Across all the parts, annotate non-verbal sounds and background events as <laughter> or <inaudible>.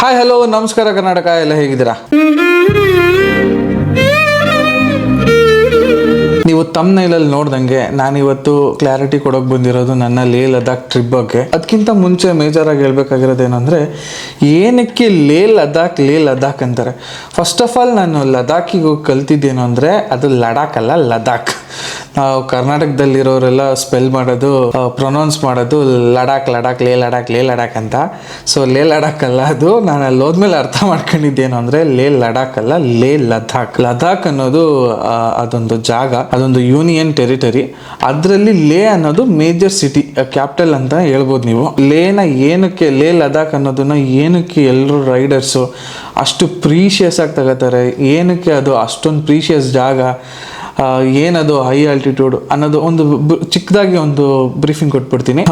Hi hello ನಮಸ್ಕಾರ ಕರ್ನಾಟಕ ಎಲ್ಲ ಹೇಗಿದ್ದೀರಾ? ನೀವು ತಮ್ನೈಲಲ್ಲಿ ನೋಡ್ದಂಗೆ ನಾನಿವತ್ತು ಕ್ಲಾರಿಟಿ ಕೊಡೋಕೆ ಬಂದಿರೋದು ನನ್ನ ಲೇ ಲದಾಖ್ ಟ್ರಿಪ್ ಬಗ್ಗೆ. ಅದಕ್ಕಿಂತ ಮುಂಚೆ ಮೇಜರಾಗಿ ಆಗಿ ಹೇಳ್ಬೇಕಾಗಿರೋದೇನೆಂದ್ರೆ, ಏನಕ್ಕೆ ಲೇ ಲದಾಖ್ ಲೇ ಲದಾಖ್ ಅಂತಾರೆ? ಫಸ್ಟ್ ಆಫ್ ಆಲ್ ನಾನು ಲದಾಖಿಗೆ ಹೋಗಿ ಕಲ್ತಿದ್ದೇನು ಅಂದರೆ ಅದು ಲಡಾಖ್ ಅಲ್ಲ, ಲದಾಖ್. ನಾವು ಕರ್ನಾಟಕದಲ್ಲಿರೋರೆಲ್ಲ ಸ್ಪೆಲ್ ಮಾಡೋದು ಪ್ರೊನೌನ್ಸ್ ಮಾಡೋದು ಲಡಾಖ್ ಲಡಾಖ್, ಲೇ ಲಡಾಖ್ ಲೇ ಲಡಾಖ್ ಅಂತ. ಸೊ ಲೇ ಲಡಾಖ್ ಅಲ್ಲ ಅದು. ನಾನು ಅಲ್ಲಿ ಹೋದ್ಮೇಲೆ ಅರ್ಥ ಮಾಡ್ಕೊಂಡಿದ್ದೇನು ಅಂದರೆ ಲೇ ಲಡಾಖ್ ಅಲ್ಲ, ಲೇ ಲದಾಖ್. ಲದಾಖ್ ಅನ್ನೋದು ಅದೊಂದು ಜಾಗ. ಅದೊಂದು ಯೂನಿಯನ್ ಟೆರಿಟರಿ ಅದರಲ್ಲಿ ಲೇ ಅನ್ನೋದು ಮೇಜರ್ ಸಿಟಿ ಕ್ಯಾಪಿಟಲ್ ಅಂತ ಹೇಳ್ಬೋದು ನೀವು. ಲೇನ ಏನಕ್ಕೆ, ಲೇ ಲದಾಖ್ ಅನ್ನೋದನ್ನ ಏನಕ್ಕೆ ಎಲ್ಲರೂ ರೈಡರ್ಸು ಅಷ್ಟು ಪ್ರೀಶಿಯಸ್ ಆಗಿ ತಗೋತಾರೆ? ಏನಕ್ಕೆ ಅದು ಅಷ್ಟೊಂದು ಪ್ರೀಶಿಯಸ್ ಜಾಗ? ಏನದು ಹೈ ಆಲ್ಟಿಟ್ಯೂಡ್ ಅನ್ನೋದು ಒಂದು ಚಿಕ್ಕದಾಗಿ ಒಂದು ಬ್ರೀಫಿಂಗ್ ಕೊಟ್ಬಿಡ್ತೀನಿ.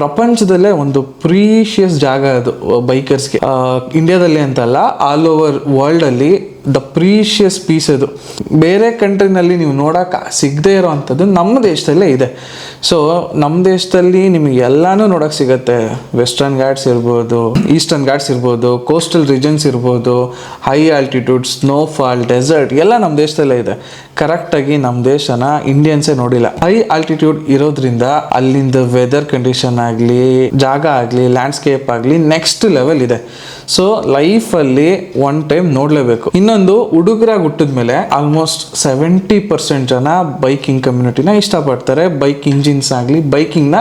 ಪ್ರಪಂಚದಲ್ಲೇ ಒಂದು ಪ್ರೀಶಿಯಸ್ ಜಾಗ ಅದು ಬೈಕರ್ಸ್ಗೆ ಇಂಡಿಯಾದಲ್ಲಿ ಅಂತಲ್ಲ ಆಲ್ ಓವರ್ ವರ್ಲ್ಡ್ ಅಲ್ಲಿ ದ ಪ್ರೀಶಿಯಸ್ ಪೀಸ್ ಅದು ಬೇರೆ ಕಂಟ್ರಿನಲ್ಲಿ ನೀವು ನೋಡೋಕೆ ಸಿಗದೇ ಇರೋ ಅಂಥದ್ದು ನಮ್ಮ ದೇಶದಲ್ಲೇ ಇದೆ. ಸೊ ನಮ್ಮ ದೇಶದಲ್ಲಿ ನಿಮಗೆ ಎಲ್ಲನೂ ನೋಡೋಕೆ ಸಿಗುತ್ತೆ. ವೆಸ್ಟರ್ನ್ ಘಾಟ್ಸ್ ಇರ್ಬೋದು ಈಸ್ಟರ್ನ್ ಘಾಟ್ಸ್ ಇರ್ಬೋದು ಕೋಸ್ಟಲ್ ರೀಜನ್ಸ್ ಇರ್ಬೋದು ಹೈ ಆಲ್ಟಿಟ್ಯೂಡ್ ಸ್ನೋಫಾಲ್ ಡೆಸರ್ಟ್ ಎಲ್ಲ ನಮ್ಮ ದೇಶದಲ್ಲೇ ಇದೆ. ಕರೆಕ್ಟಾಗಿ ನಮ್ಮ ದೇಶನ ಇಂಡಿಯನ್ಸೇ ನೋಡಿಲ್ಲ. ಹೈ ಆಲ್ಟಿಟ್ಯೂಡ್ ಇರೋದ್ರಿಂದ ಅಲ್ಲಿಂದ ವೆದರ್ ಕಂಡೀಷನ್ ಆಗಲಿ, ಜಾಗ ಆಗಲಿ ಲ್ಯಾಂಡ್ಸ್ಕೇಪ್ ಆಗಲಿ ನೆಕ್ಸ್ಟ್ ಲೆವೆಲ್ ಇದೆ. ಸೊ ಲೈಫಲ್ಲಿ ಒನ್ ಟೈಮ್ ನೋಡಲೇಬೇಕು. ಇನ್ನೊಂದು ಹುಡುಗರಾಗಿ ಹುಟ್ಟಿದ್ಮೇಲೆ ಆಲ್ಮೋಸ್ಟ್ ಸೆವೆಂಟಿ ಪರ್ಸೆಂಟ್ ಜನ ಬೈಕಿಂಗ್ ಕಮ್ಯುನಿಟಿನ ಇಷ್ಟಪಡ್ತಾರೆ. ಬೈಕ್ ಇಂಜಿನ್ಸ್ ಆಗಲಿ ಬೈಕಿಂಗ್ನ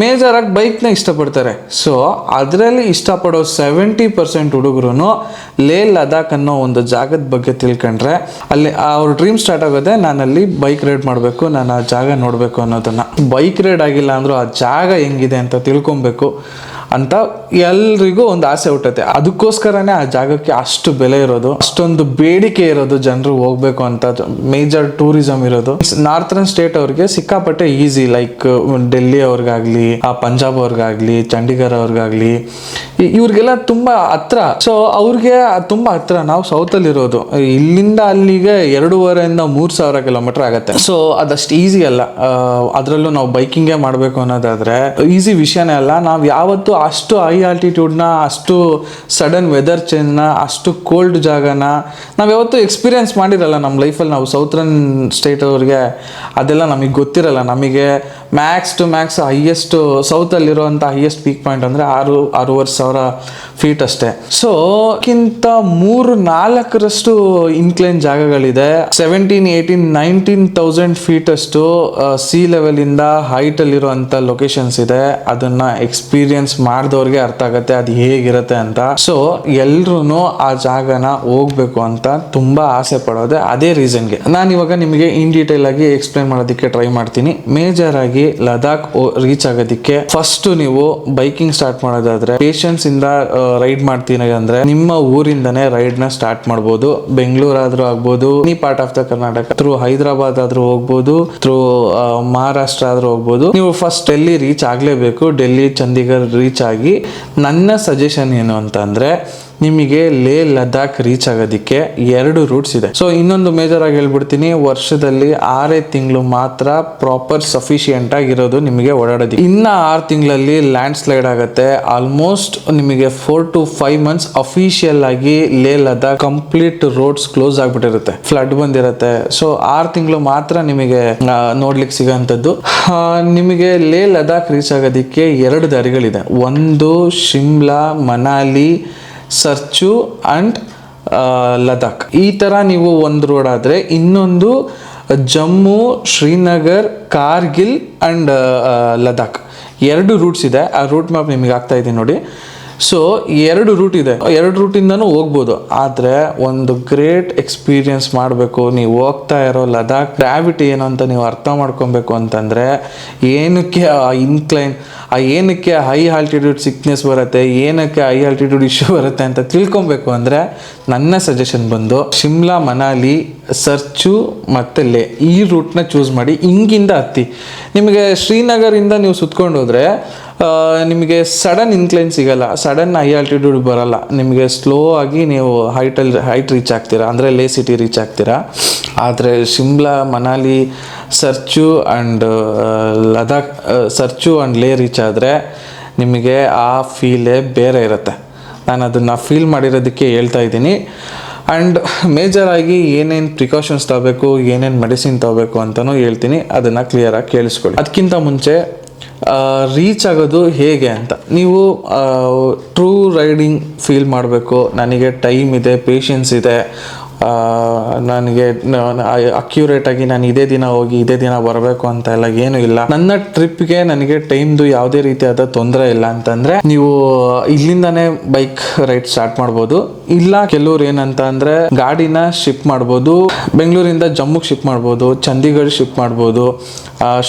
ಮೇಜರ್ ಆಗಿ ಬೈಕ್ನ ಇಷ್ಟಪಡ್ತಾರೆ. ಸೊ ಅದರಲ್ಲಿ ಇಷ್ಟಪಡೋ ಸೆವೆಂಟಿ ಪರ್ಸೆಂಟ್ ಹುಡುಗರು ಲೇ ಲದಾಖ್ ಅನ್ನೋ ಒಂದು ಜಾಗದ ಬಗ್ಗೆ ತಿಳ್ಕೊಂಡ್ರೆ, ಅಲ್ಲಿ ಅವ್ರ ಡ್ರೀಮ್ ಸ್ಟಾರ್ಟ್ ಆಗೋದೆ ನಾನಲ್ಲಿ ಬೈಕ್ ರೈಡ್ ಮಾಡಬೇಕು, ನಾನು ಆ ಜಾಗ ನೋಡಬೇಕು ಅನ್ನೋದನ್ನು. ಬೈಕ್ ರೈಡ್ ಆಗಿಲ್ಲ ಅಂದರೂ ಆ ಜಾಗ ಹೆಂಗಿದೆ ಅಂತ ತಿಳ್ಕೊಬೇಕು ಅಂತ ಎಲ್ರಿಗೂ ಒಂದು ಆಸೆ ಹುಟ್ಟುತ್ತೆ. ಅದಕ್ಕೋಸ್ಕರನೇ ಆ ಜಾಗಕ್ಕೆ ಅಷ್ಟು ಬೆಲೆ ಇರೋದು, ಅಷ್ಟೊಂದು ಬೇಡಿಕೆ ಇರೋದು ಜನರು ಹೋಗ್ಬೇಕು ಅಂತ ಮೇಜರ್ ಟೂರಿಸಂ ಇರೋದು. ನಾರ್ತನ್ ಸ್ಟೇಟ್ ಅವ್ರಿಗೆ ಸಿಕ್ಕಾಪಟ್ಟೆ ಈಸಿ ಲೈಕ್ ಡೆಲ್ಲಿ ಅವ್ರಿಗಾಗ್ಲಿ, ಆ ಪಂಜಾಬ್ ಅವ್ರಿಗಾಗ್ಲಿ ಚಂಡೀಗಢ ಅವ್ರಿಗಾಗ್ಲಿ ಇವ್ರಿಗೆಲ್ಲ ತುಂಬಾ ಹತ್ರ. ಸೊ ಅವ್ರಿಗೆ ತುಂಬಾ ಹತ್ರ. ನಾವು ಸೌತ್ ಅಲ್ಲಿ ಇರೋದು. ಇಲ್ಲಿಂದ ಅಲ್ಲಿಗೆ ಎರಡೂವರೆಯಿಂದ ಮೂರ್ ಸಾವಿರ ಕಿಲೋಮೀಟರ್ ಆಗತ್ತೆ. ಸೊ ಅದಷ್ಟು ಈಸಿ ಅಲ್ಲ. ಅದರಲ್ಲೂ ನಾವು ಬೈಕಿಂಗೇ ಮಾಡಬೇಕು ಅನ್ನೋದಾದ್ರೆ ಈಸಿ ವಿಷಯನೇ ಅಲ್ಲ. ನಾವು ಯಾವತ್ತು ಅಷ್ಟು ಹೈ ಆಲ್ಟಿಟ್ಯೂಡ್ನ ಅಷ್ಟು ಸಡನ್ ವೆದರ್ ಚೇಂಜ್ನ, ಅಷ್ಟು ಕೋಲ್ಡ್ ಜಾಗನ ನಾವು ಯಾವತ್ತೂ ಎಕ್ಸ್ಪೀರಿಯೆನ್ಸ್ ಮಾಡಿರಲ್ಲ ನಮ್ಮ ಲೈಫಲ್ಲಿ. ನಾವು ಸೌತ್ರನ್ ಸ್ಟೇಟ್ ಅವ್ರಿಗೆ ಅದೆಲ್ಲ ನಮಗೆ ಗೊತ್ತಿರಲ್ಲ. ನಮಗೆ ಮ್ಯಾಕ್ಸ್ ಟು ಮ್ಯಾಕ್ಸ್ ಹೈಯೆಸ್ಟ್ ಸೌತಲ್ಲಿರುವಂಥ ಹೈಯೆಸ್ಟ್ ಪೀಕ್ ಪಾಯಿಂಟ್ ಅಂದರೆ ಆರು, ಆರೂವರೆ ಸಾವಿರ ಫೀಟ್ ಅಷ್ಟೇ. ಸೊ ಕಿಂತ ಮೂರು, ನಾಲ್ಕರಷ್ಟು ಇನ್ಕ್ಲೈನ್ ಜಾಗಗಳಿದೆ. ಸೆವೆಂಟೀನ್ ಏಯ್ಟೀನ್ ನೈನ್ಟೀನ್ ತೌಸಂಡ್ ಫೀಟಷ್ಟು ಸಿ ಲೆವೆಲಿಂದ ಹೈಟಲ್ಲಿರುವಂಥ ಲೊಕೇಶನ್ಸ್ ಇದೆ. ಅದನ್ನು ಎಕ್ಸ್ಪೀರಿಯನ್ಸ್ ಮಾಡಿದವ್ರಿಗೆ ಅರ್ಥ ಆಗುತ್ತೆ, ಅದು ಹೇಗಿರುತ್ತೆ ಅಂತ. ಸೊ ಎಲ್ರೂ ಆ ಜಾಗನ ಹೋಗ್ಬೇಕು ಅಂತ ತುಂಬಾ ಆಸೆ ಪಡೋದೆ ಅದೇ ರೀಸನ್ಗೆ. ನಾನು ಇವಾಗ ನಿಮಗೆ ಇನ್ ಡೀಟೇಲ್ ಆಗಿ ಎಕ್ಸ್ಪ್ಲೈನ್ ಮಾಡೋದಕ್ಕೆ ಟ್ರೈ ಮಾಡ್ತೀನಿ. ಮೇಜರ್ ಆಗಿ ಲದಾಖ್ ರೀಚ್ ಆಗೋದಕ್ಕೆ ಫಸ್ಟ್ ನೀವು ಬೈಕಿಂಗ್ ಸ್ಟಾರ್ಟ್ ಮಾಡೋದಾದ್ರೆ ಪೇಷನ್ಸ್ ಇಂದ ರೈಡ್ ಮಾಡ್ತೀನಿ ಅಂದ್ರೆ ನಿಮ್ಮ ಊರಿಂದನೇ ರೈಡ್ನ ಸ್ಟಾರ್ಟ್ ಮಾಡ್ಬೋದು. ಬೆಂಗಳೂರು ಆದ್ರೂ ಆಗ್ಬೋದು any part of the Karnataka through Hyderabad ಆದ್ರೂ ಹೋಗ್ಬೋದು ಥ್ರೂ ಮಹಾರಾಷ್ಟ್ರ ಆದ್ರೂ ಹೋಗ್ಬೋದು. ನೀವು ಫಸ್ಟ್ ಡೆಲ್ಲಿ ರೀಚ್ ಆಗ್ಲೇಬೇಕು. ಡೆಲ್ಲಿ ಚಂಡೀಗಢ ರೀಚ್ ಆಗಿ ನನ್ನ ಸಜೆಷನ್ ಏನು ಅಂತ ನಿಮಗೆ ಲೇ ಲದಾಖ್ ರೀಚ್ ಆಗೋದಕ್ಕೆ ಎರಡು ರೂಟ್ಸ್ ಇದೆ. ಸೊ ಇನ್ನೊಂದು ಮೇಜರ್ ಆಗಿ ಹೇಳ್ಬಿಡ್ತೀನಿ, ವರ್ಷದಲ್ಲಿ ಆರೇ ತಿಂಗಳು ಮಾತ್ರ ಪ್ರಾಪರ್ ಸಫಿಶಿಯೆಂಟ್ ಆಗಿರೋದು ನಿಮಗೆ ಓಡಾಡೋದು ಇನ್ನ ಆರು ತಿಂಗಳಲ್ಲಿ ಲ್ಯಾಂಡ್ ಸ್ಲೈಡ್ ಆಗುತ್ತೆ. ಆಲ್ಮೋಸ್ಟ್ ನಿಮಗೆ four to five months official ಆಗಿ Leh Ladakh complete roads close ಆಗ್ಬಿಟ್ಟಿರುತ್ತೆ. Flood ಬಂದಿರುತ್ತೆ. ಸೊ ಆರು ತಿಂಗಳು ಮಾತ್ರ ನಿಮಗೆ ನೋಡ್ಲಿಕ್ಕೆ ಸಿಗೋಂಥದ್ದು. ನಿಮಗೆ ಲೇ ಲದಾಖ್ ರೀಚ್ ಆಗೋದಕ್ಕೆ ಎರಡು ದಾರಿಗಳಿದೆ. ಒಂದು ಶಿಮ್ಲಾ, ಮನಾಲಿ ಸರ್ಚು ಆ್ಯಂಡ್ ಲದಾಖ್. ಈ ಥರ ನೀವು ಒಂದು ರೋಡ್ ಆದರೆ ಇನ್ನೊಂದು ಜಮ್ಮು, ಶ್ರೀನಗರ್, ಕಾರ್ಗಿಲ್ ಆ್ಯಂಡ್ ಲದಾಖ್. ಎರಡು ರೂಟ್ಸ್ ಇದೆ. ಆ ರೂಟ್ ಮ್ಯಾಪ್ ನಿಮಗೆ ಆಗ್ತಾ ಇದೆ ನೋಡಿ. ಸೊ ಎರಡು ರೂಟ್ ಇದೆ. ಎರಡು ರೂಟಿಂದನೂ ಹೋಗ್ಬೋದು. ಆದರೆ ಒಂದು ಗ್ರೇಟ್ ಎಕ್ಸ್ಪೀರಿಯನ್ಸ್ ಮಾಡಬೇಕು. ನೀವು ಹೋಗ್ತಾ ಇರೋ ಲದಾಖ್ ಗ್ರಾವಿಟಿ ಏನು ಅಂತ ನೀವು ಅರ್ಥ ಮಾಡ್ಕೊಬೇಕು ಅಂತಂದರೆ, ಏನಕ್ಕೆ ಇನ್ಕ್ಲೈನ್ ಆ ಏನಕ್ಕೆ ಹೈ ಆಲ್ಟಿಟ್ಯೂಡ್ ಸಿಕ್ನೆಸ್ ಬರುತ್ತೆ, ಏನಕ್ಕೆ ಹೈ ಆಲ್ಟಿಟ್ಯೂಡ್ ಇಶ್ಯೂ ಬರುತ್ತೆ ಅಂತ ತಿಳ್ಕೊಬೇಕು ಅಂದರೆ, ನನ್ನ ಸಜೆಷನ್ ಬಂದು ಶಿಮ್ಲಾ, ಮನಾಲಿ, ಸರ್ಚು ಮತ್ತೆ ಲೇ, ಈ ರೂಟ್ನ ಚೂಸ್ ಮಾಡಿ, ಹಿಂಗಿಂದ ಹತ್ತಿ. ನಿಮಗೆ ಶ್ರೀನಗರಿಂದ ನೀವು ಸುತ್ಕೊಂಡು ಹೋದರೆ ನಿಮಗೆ ಸಡನ್ ಇನ್ಕ್ಲೈನ್ ಸಿಗಲ್ಲ ಸಡನ್ ಹೈ ಆಲ್ಟಿಟ್ಯೂಡ್ ಬರಲ್ಲ. ನಿಮಗೆ ಸ್ಲೋ ಆಗಿ ನೀವು ಹೈಟಲ್ಲಿ ಹೈಟ್ ರೀಚ್ ಆಗ್ತೀರಾ, ಅಂದರೆ ಲೇ ಸಿಟಿ ರೀಚ್ ಆಗ್ತೀರಾ. ಆದರೆ Shimla, Manali Sarchu and Ladakh Sarchu and Leh reach ಆದರೆ ನಿಮಗೆ ಆ ಫೀಲೇ ಬೇರೆ ಇರುತ್ತೆ. ನಾನು ಅದನ್ನು ಫೀಲ್ ಮಾಡಿರೋದಕ್ಕೆ ಹೇಳ್ತಾ ಇದ್ದೀನಿ. ಆ್ಯಂಡ್ ಮೇಜರಾಗಿ ಏನೇನು ಪ್ರಿಕಾಷನ್ಸ್ ತಗೋಬೇಕು, ಏನೇನು ಮೆಡಿಸಿನ್ ತಗೋಬೇಕು ಅಂತಲೂ ಹೇಳ್ತೀನಿ. ಅದನ್ನು ಕ್ಲಿಯರಾಗಿ ಕೇಳಿಸ್ಕೊಳ್ಳಿ. ಅದಕ್ಕಿಂತ ಮುಂಚೆ ರೀಚ್ ಆಗೋದು ಹೇಗೆ ಅಂತ. ನೀವು ಟ್ರೂ ರೈಡಿಂಗ್ ಫೀಲ್ ಮಾಡಬೇಕು. ನನಗೆ ಟೈಮ್ ಇದೆ ಪೇಷನ್ಸ್ ಇದೆ. ನನಗೆ ಅಕ್ಯುರೇಟ್ ಆಗಿ ನಾನು ಇದೇ ದಿನ ಹೋಗಿ ಇದೇ ದಿನ ಬರಬೇಕು ಅಂತ ಎಲ್ಲ ಏನು ಇಲ್ಲ. ನನ್ನ ಟ್ರಿಪ್ಗೆ ನನಗೆ ಟೈಮ್ದು ಯಾವುದೇ ರೀತಿಯಾದ ತೊಂದರೆ ಇಲ್ಲ ಅಂತಂದ್ರೆ ನೀವು ಇಲ್ಲಿಂದಾನೇ ಬೈಕ್ ರೈಡ್ ಸ್ಟಾರ್ಟ್ ಮಾಡ್ಬೋದು. ಇಲ್ಲ ಕೆಲವ್ರು ಏನಂತ ಅಂದ್ರೆ ಗಾಡಿನ ಶಿಫ್ಟ್ ಮಾಡ್ಬೋದು, ಬೆಂಗಳೂರಿಂದ ಜಮ್ಮುಗೆ ಶಿಫ್ಟ್ ಮಾಡ್ಬೋದು, ಚಂಡೀಗಢ ಶಿಫ್ಟ್ ಮಾಡ್ಬೋದು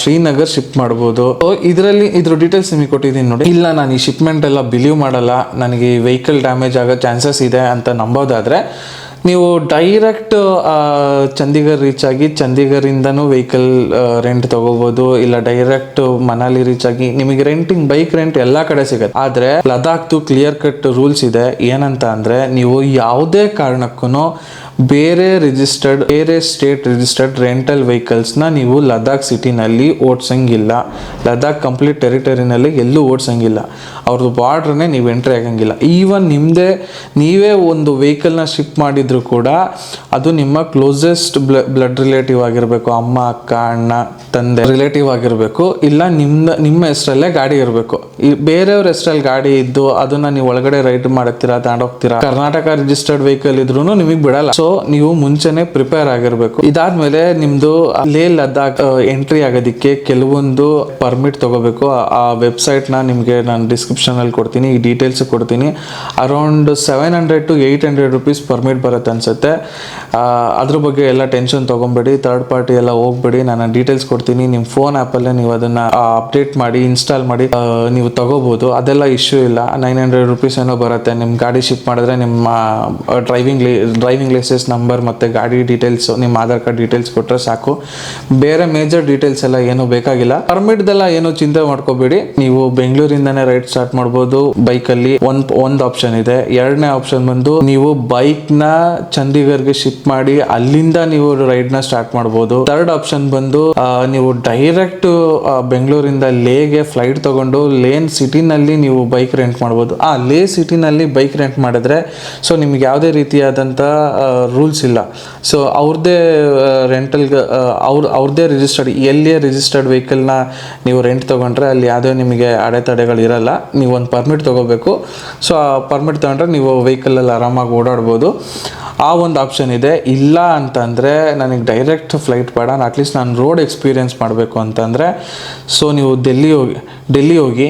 ಶ್ರೀನಗರ್ ಶಿಫ್ಟ್ ಮಾಡ್ಬೋದು. ಇದರಲ್ಲಿ ಇದ್ರ ಡೀಟೇಲ್ಸ್ ನಿಮಗೆ ಕೊಟ್ಟಿದ್ದೀನಿ ನೋಡಿ. ಇಲ್ಲ, ನಾನು ಈ ಶಿಪ್ಮೆಂಟ್ ಎಲ್ಲ ಬಿಲೀವ್ ಮಾಡಲ್ಲ. ನನಗೆ ಈ ವೆಹಿಕಲ್ ಡ್ಯಾಮೇಜ್ ಆಗೋ ಚಾನ್ಸಸ್ ಇದೆ ಅಂತ ನಂಬೋದಾದ್ರೆ ನೀವು ಡೈರೆಕ್ಟ್ ಚಂಡೀಗಢ ರೀಚ್ ಆಗಿ ಚಂಡೀಗಢಿಂದನೂ ವೆಹಿಕಲ್ ರೆಂಟ್ ತಗೋಬಹುದು ಇಲ್ಲ ಡೈರೆಕ್ಟ್ ಮನಾಲಿ ರೀಚ್ ಆಗಿ ನಿಮಗೆ ರೆಂಟಿಂಗ್ ಬೈಕ್ ರೆಂಟ್ ಎಲ್ಲಾ ಕಡೆ ಸಿಗುತ್ತೆ. ಆದ್ರೆ ಲದಾಖ್ದು ಕ್ಲಿಯರ್ ಕಟ್ ರೂಲ್ಸ್ ಇದೆ. ಏನಂತ ಅಂದ್ರೆ, ನೀವು ಯಾವುದೇ ಕಾರಣಕ್ಕೂ ಬೇರೆ ರಿಜಿಸ್ಟರ್ಡ್ ಬೇರೆ ಸ್ಟೇಟ್ ರಿಜಿಸ್ಟರ್ಡ್ ರೆಂಟಲ್ ವೆಹಿಕಲ್ಸ್ನ ನೀವು ಲದಾಖ್ ಸಿಟಿನಲ್ಲಿ ಓಡಿಸಂಗಿಲ್ಲ. ಲದಾಖ್ ಕಂಪ್ಲೀಟ್ ಟೆರಿಟರಿನಲ್ಲಿ ಎಲ್ಲೂ ಓಡಿಸಂಗಿಲ್ಲ. ಅವ್ರದ್ದು ಬಾರ್ಡ್ರನ್ನೇ ನೀವು ಎಂಟ್ರಿ ಆಗಂಗಿಲ್ಲ. ಈವನ್ ನಿಮ್ಮದೇ ನೀವೇ ಒಂದು ವೆಹಿಕಲ್ನ ಶಿಫ್ಟ್ ಮಾಡಿದರೂ ಕೂಡ ಅದು ನಿಮ್ಮ ಕ್ಲೋಸೆಸ್ಟ್ ಬ್ಲಡ್ ರಿಲೇಟಿವ್ ಆಗಿರಬೇಕು. ಅಮ್ಮ, ಅಕ್ಕ, ಅಣ್ಣ, ತಂದೆ ರಿಲೇಟಿವ್ ಆಗಿರಬೇಕು. ಇಲ್ಲ ನಿಮ್ಮ ನಿಮ್ಮ ಹೆಸರಲ್ಲೇ ಗಾಡಿ ಇರಬೇಕು. ಈ ಬೇರೆಯವ್ರ ಹೆಸರಲ್ಲಿ ಗಾಡಿ ಇದ್ದು ಅದನ್ನು ನೀವು ಒಳಗಡೆ ರೈಡ್ ಮಾಡ್ತೀರಾ, ತಗೊಂಡೋಗ್ತೀರಾ? ಕರ್ನಾಟಕ ರಿಜಿಸ್ಟರ್ಡ್ ವೆಹಿಕಲ್ ಇದ್ರೂ ನಿಮಗೆ ಬಿಡಲ್ಲ. ಸೊ ನೀವು ಮುಂಚೆನೆ ಪ್ರಿಪೇರ್ ಆಗಿರ್ಬೇಕು. ಇದಾದ್ಮೇಲೆ ನಿಮ್ದು ಲೇ ಲದ್ದಾಖ್ ಎಂಟ್ರಿ ಆಗೋದಿಕ್ಕೆ ಕೆಲವೊಂದು ಪರ್ಮಿಟ್ ತಗೋಬೇಕು. ಆ- ವೆಬ್ಸೈಟ್ನ ನಿಮಗೆ ನಾನು ಡಿಸ್ಕ್ರಿಪ್ಷನ್ ಅಲ್ಲಿ ಕೊಡ್ತೀನಿ, ಈ ಡೀಟೇಲ್ಸ್ ಕೊಡ್ತೀನಿ. Around seven hundred to eight hundred rupees permit ಬರುತ್ತೆ ಅನ್ಸುತ್ತೆ. ಅದ್ರ ಬಗ್ಗೆ ಎಲ್ಲ ಟೆನ್ಷನ್ ತೊಗೊಬೇಡಿ ಥರ್ಡ್ ಪಾರ್ಟಿ ಎಲ್ಲ ಹೋಗ್ಬೇಡಿ, ನಾನು ಡೀಟೇಲ್ಸ್ ಕೊಡ್ತೀನಿ. ನಿಮ್ಮ ಫೋನ್ ಆ್ಯಪಲ್ಲೇ ನೀವು ಅದನ್ನ ಅಪ್ಡೇಟ್ ಮಾಡಿ ಇನ್ಸ್ಟಾಲ್ ಮಾಡಿ ನೀವು ತಗೋಬೋದು. ಅದೆಲ್ಲ ಇಶ್ಯೂ ಇಲ್ಲ. ನೈನ್ ಹಂಡ್ರೆಡ್ ರುಪೀಸ್ ಏನೋ ಬರುತ್ತೆ. ನಿಮ್ಮ ಗಾಡಿ ಶಿಫ್ಟ್ ಮಾಡಿದ್ರೆ ನಿಮ್ಮ ಡ್ರೈವಿಂಗ್ ಡ್ರೈವಿಂಗ್ ಲೈಸೆನ್ಸ್ ನಂಬರ್ ಮತ್ತು ಗಾಡಿ ಡೀಟೇಲ್ಸ್ ನಿಮ್ಮ ಆಧಾರ್ ಕಾರ್ಡ್ ಡೀಟೇಲ್ಸ್ ಕೊಟ್ಟರೆ ಸಾಕು. ಬೇರೆ ಮೇಜರ್ ಡೀಟೇಲ್ಸ್ ಎಲ್ಲ ಏನು ಬೇಕಾಗಿಲ್ಲ. ಪರ್ಮಿಟ್ದೆಲ್ಲ ಏನು ಚಿಂತೆ ಮಾಡ್ಕೋಬೇಡಿ. ನೀವು ಬೆಂಗಳೂರಿಂದನೇ ರೈಡ್ ಸ್ಟಾರ್ಟ್ ಮಾಡ್ಬೋದು. ಬೈಕಲ್ಲಿ ಒಂದ್, ಒಂದು ಆಪ್ಷನ್ ಇದೆ. ಎರಡನೇ ಆಪ್ಷನ್ ಬಂದು ನೀವು ಬೈಕ್ನ ಶಿಪ್ ಶಿಫ್ಟ್ ಮಾಡಿ ಅಲ್ಲಿಂದ ನೀವು ರೈಡ್ನ ಸ್ಟಾರ್ಟ್ ಮಾಡ್ಬೋದು. ಥರ್ಡ್ ಆಪ್ಷನ್ ಬಂದು ನೀವು ಡೈರೆಕ್ಟ್ ಬೆಂಗಳೂರಿಂದ ಲೇಗೆ ಫ್ಲೈಟ್ ತಗೊಂಡು ಲೇನ್ ಸಿಟಿನಲ್ಲಿ ನೀವು ಬೈಕ್ ರೆಂಟ್ ಮಾಡ್ಬೋದು. ಆ ಲೇ ಸಿಟಿನಲ್ಲಿ ಬೈಕ್ ರೆಂಟ್ ಮಾಡಿದ್ರೆ ಸೊ ನಿಮ್ಗೆ ಯಾವುದೇ ರೀತಿಯಾದಂಥ ರೂಲ್ಸ್ ಇಲ್ಲ. ಸೊ ಅವ್ರದ್ದೇ ರೆಂಟಲ್ ಅವ್ರ ಅವ್ರದ್ದೇ ರಿಜಿಸ್ಟರ್ಡ್ ಎಲ್ಲಿಯೇ ರಿಜಿಸ್ಟರ್ಡ್ ವೆಹಿಕಲ್ನ ನೀವು ರೆಂಟ್ ತೊಗೊಂಡ್ರೆ ಅಲ್ಲಿ ಯಾವುದೇ ನಿಮಗೆ ಅಡೆತಡೆಗಳು ಇರಲ್ಲ. ನೀವು ಒಂದು ಪರ್ಮಿಟ್ ತೊಗೋಬೇಕು. ಸೊ ಆ ಪರ್ಮಿಟ್ ತೊಗೊಂಡ್ರೆ ನೀವು ವೆಹಿಕಲಲ್ಲಿ ಆರಾಮಾಗಿ ಓಡಾಡ್ಬೋದು. ಆ ಒಂದು ಆಪ್ಷನ್ ಇದೆ. ಇಲ್ಲ ಅಂತಂದರೆ ನನಗೆ ಡೈರೆಕ್ಟ್ ಫ್ಲೈಟ್ ಬೇಡ. ಅಟ್ಲೀಸ್ಟ್ ನಾನು ರೋಡ್ ಎಕ್ಸ್ಪೀರಿಯೆನ್ಸ್ ಮಾಡಬೇಕು ಅಂತಂದರೆ ಸೊ ನೀವು ಡೆಲ್ಲಿ ಹೋಗಿ ಡೆಲ್ಲಿ ಹೋಗಿ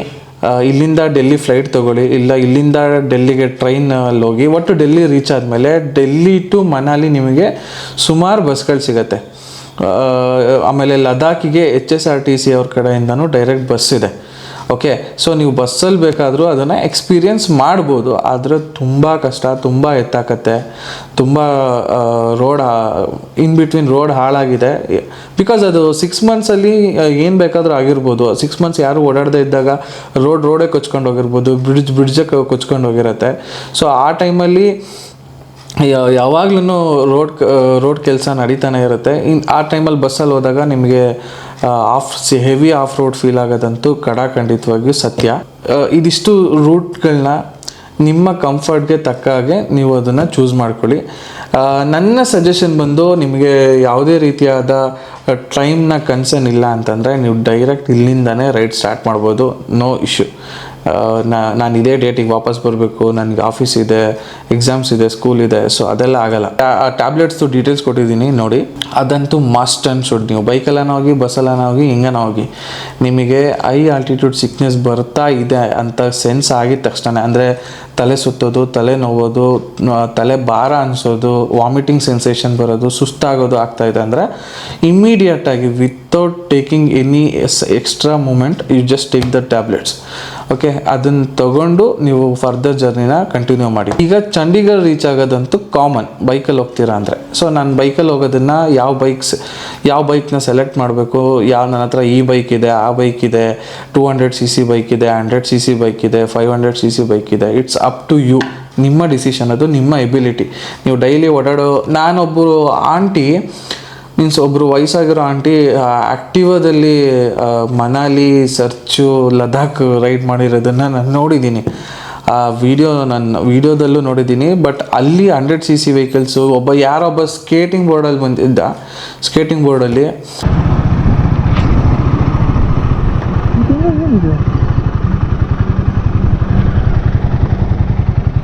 ಇಲ್ಲಿಂದ ಡೆಲ್ಲಿ ಫ್ಲೈಟ್ ತಗೊಳ್ಳಿ, ಇಲ್ಲ ಇಲ್ಲಿಂದ ಡೆಲ್ಲಿಗೆ ಟ್ರೈನ್ ಅಲ್ಲಿ ಹೋಗಿ ಒಟ್ಟು ಡೆಲ್ಲಿ ರೀಚ್ ಆದಮೇಲೆ ಡೆಲ್ಲಿ ಟು ಮನಾಲಿ ನಿಮಗೆ ಸುಮಾರು ಬಸ್ಗಳು ಸಿಗತ್ತೆ. ಆಮೇಲೆ ಲದಾಖಿಗೆ H S R T C ಅವ್ರ ಕಡೆಯಿಂದನೂ ಡೈರೆಕ್ಟ್ ಬಸ್ ಇದೆ. ಓಕೆ ಸೊ ನೀವು ಬಸ್ಸಲ್ಲಿ ಬೇಕಾದರೂ ಅದನ್ನು ಎಕ್ಸ್ಪೀರಿಯನ್ಸ್ ಮಾಡ್ಬೋದು. ಆದರೆ ತುಂಬ ಕಷ್ಟ, ತುಂಬ ಎತ್ತಾಕತ್ತೆ. ತುಂಬ ರೋಡ್ ಇನ್ ಬಿಟ್ವೀನ್ ರೋಡ್ ಹಾಳಾಗಿದೆ. ಬಿಕಾಸ್ ಅದು ಸಿಕ್ಸ್ ಮಂತ್ಸಲ್ಲಿ ಏನು ಬೇಕಾದರೂ ಆಗಿರ್ಬೋದು. ಸಿಕ್ಸ್ ಮಂತ್ಸ್ ಯಾರು ಓಡಾಡದೇ ಇದ್ದಾಗ ರೋಡ್ ರೋಡೇ ಕೊಚ್ಕೊಂಡು ಹೋಗಿರ್ಬೋದು. ಬ್ರಿಡ್ಜ್ ಬ್ರಿಡ್ಜಕ್ಕೆ ಕೊಚ್ಕೊಂಡು ಹೋಗಿರತ್ತೆ. ಸೊ ಆ ಟೈಮಲ್ಲಿ ಯಾವಾಗ್ಲೂ ರೋಡ್ ರೋಡ್ ಕೆಲಸ ನಡೀತಾನೆ ಇರುತ್ತೆ. ಇನ್, ಆ ಟೈಮಲ್ಲಿ ಬಸ್ಸಲ್ಲಿ ಹೋದಾಗ ನಿಮಗೆ of heavy off road feel ಆಗೋದಂತೂ ಕಡಾಖಂಡಿತವಾಗಿಯೂ ಸತ್ಯ. ಇದಿಷ್ಟು ರೂಟ್ಗಳನ್ನ ನಿಮ್ಮ ಕಂಫರ್ಟ್ಗೆ ತಕ್ಕ ಹಾಗೆ ನೀವು ಅದನ್ನು ಚೂಸ್ ಮಾಡ್ಕೊಳ್ಳಿ. ನನ್ನ ಸಜೆಷನ್ ಬಂದು ನಿಮಗೆ ಯಾವುದೇ ರೀತಿಯಾದ ಟೈಮ್ನ ಕನ್ಸರ್ನ್ ಇಲ್ಲ ಅಂತಂದರೆ ನೀವು ಡೈರೆಕ್ಟ್ ಇಲ್ಲಿಂದನೇ ರೈಡ್ ಸ್ಟಾರ್ಟ್ ಮಾಡ್ಬೋದು. ನೋ ಇಶ್ಯೂ ನಾನು ಇದೇ ಡೇಟಿಗೆ ವಾಪಸ್ ಬರಬೇಕು, ನನಗೆ ಆಫೀಸ್ ಇದೆ ಎಕ್ಸಾಮ್ಸ್ ಇದೆ ಸ್ಕೂಲ್ ಇದೆ ಸೊ ಅದೆಲ್ಲ ಆಗಲ್ಲ. ಆ ಟ್ಯಾಬ್ಲೆಟ್ಸ್ದು ಡೀಟೇಲ್ಸ್ ಕೊಟ್ಟಿದ್ದೀನಿ, ನೋಡಿ. ಅದಂತೂ ಮಸ್ಟ್ ಆ್ಯಂಡ್ ಶುಡ್ ನೀವು. ಬೈಕಲ್ಲನ ಹೋಗಿ, ಬಸ್ಸಲ್ಲನ ಹೋಗಿ, ಹಿಂಗನ ಹೋಗಿ. ನಿಮಗೆ ಐ ಆಲ್ಟಿಟ್ಯೂಡ್ ಸಿಕ್ನೆಸ್ ಬರ್ತಾ ಇದೆ ಅಂತ ಸೆನ್ಸ್ ಆಗಿದ ತಕ್ಷಣ ಅಂದರೆ ತಲೆ ಸುತ್ತೋದು, ತಲೆ ನೋವೋದು ತಲೆ ಭಾರ ಅನಿಸೋದು ವಾಮಿಟಿಂಗ್ ಸೆನ್ಸೇಷನ್ ಬರೋದು, ಸುಸ್ತಾಗೋದು ಆಗ್ತಾ ಇದೆ ಅಂದರೆ ಇಮ್ಮಿಡಿಯೇಟಾಗಿ without taking any extra moment you just take the tablets okay ಅದನ್ನು ತಗೊಂಡು ನೀವು ಫರ್ದರ್ ಜರ್ನಿನ ಕಂಟಿನ್ಯೂ ಮಾಡಿ. ಈಗ ಚಂಡೀಗಢ ರೀಚ್ ಆಗೋದಂತೂ ಕಾಮನ್ ಬೈಕಲ್ಲಿ ಹೋಗ್ತೀರಾ ಅಂದರೆ. ಸೊ ನಾನು ಬೈಕಲ್ಲಿ ಹೋಗೋದನ್ನು ಯಾವ ಬೈಕ್ಸ್ ಯಾವ ಬೈಕ್ನ ಸೆಲೆಕ್ಟ್ ಮಾಡಬೇಕು? ಯಾವ ನನ್ನ ಹತ್ರ ಈ ಬೈಕ್ ಇದೆ, ಆ ಬೈಕ್ ಇದೆ two hundred C C bike ಇದೆ ಹಂಡ್ರೆಡ್ ಸಿ ಸಿ ಬೈಕ್ ಇದೆ five hundred C C bike ಇದೆ. ಇಟ್ಸ್ ಅಪ್ ಟು ಯು ನಿಮ್ಮ ಡಿಸಿಷನ್ ಅದು ನಿಮ್ಮ ಎಬಿಲಿಟಿ ನೀವು ಡೈಲಿ ಓಡಾಡೋ, ನಾನೊಬ್ಬರು ಆಂಟಿ ಮೀನ್ಸ್ ಒಬ್ಬರು ವಯಸ್ಸಾಗಿರೋ ಆಂಟಿ ಆ್ಯಕ್ಟಿವಾದಲ್ಲಿ ಮನಾಲಿ ಸರ್ಚು ಲದಾಖ್ ರೈಡ್ ಮಾಡಿರೋದನ್ನು ನಾನು ನೋಡಿದ್ದೀನಿ ಆ ವಿಡಿಯೋ ನನ್ನ ವಿಡಿಯೋದಲ್ಲೂ ನೋಡಿದ್ದೀನಿ ಬಟ್ ಅಲ್ಲಿ ಹಂಡ್ರೆಡ್ ಸಿ ಸಿ ವೆಹಿಕಲ್ಸು ಒಬ್ಬ ಯಾರೊಬ್ಬ ಸ್ಕೇಟಿಂಗ್ ಬೋರ್ಡಲ್ಲಿ ಬಂದಿದ್ದ ಸ್ಕೇಟಿಂಗ್ ಬೋರ್ಡಲ್ಲಿ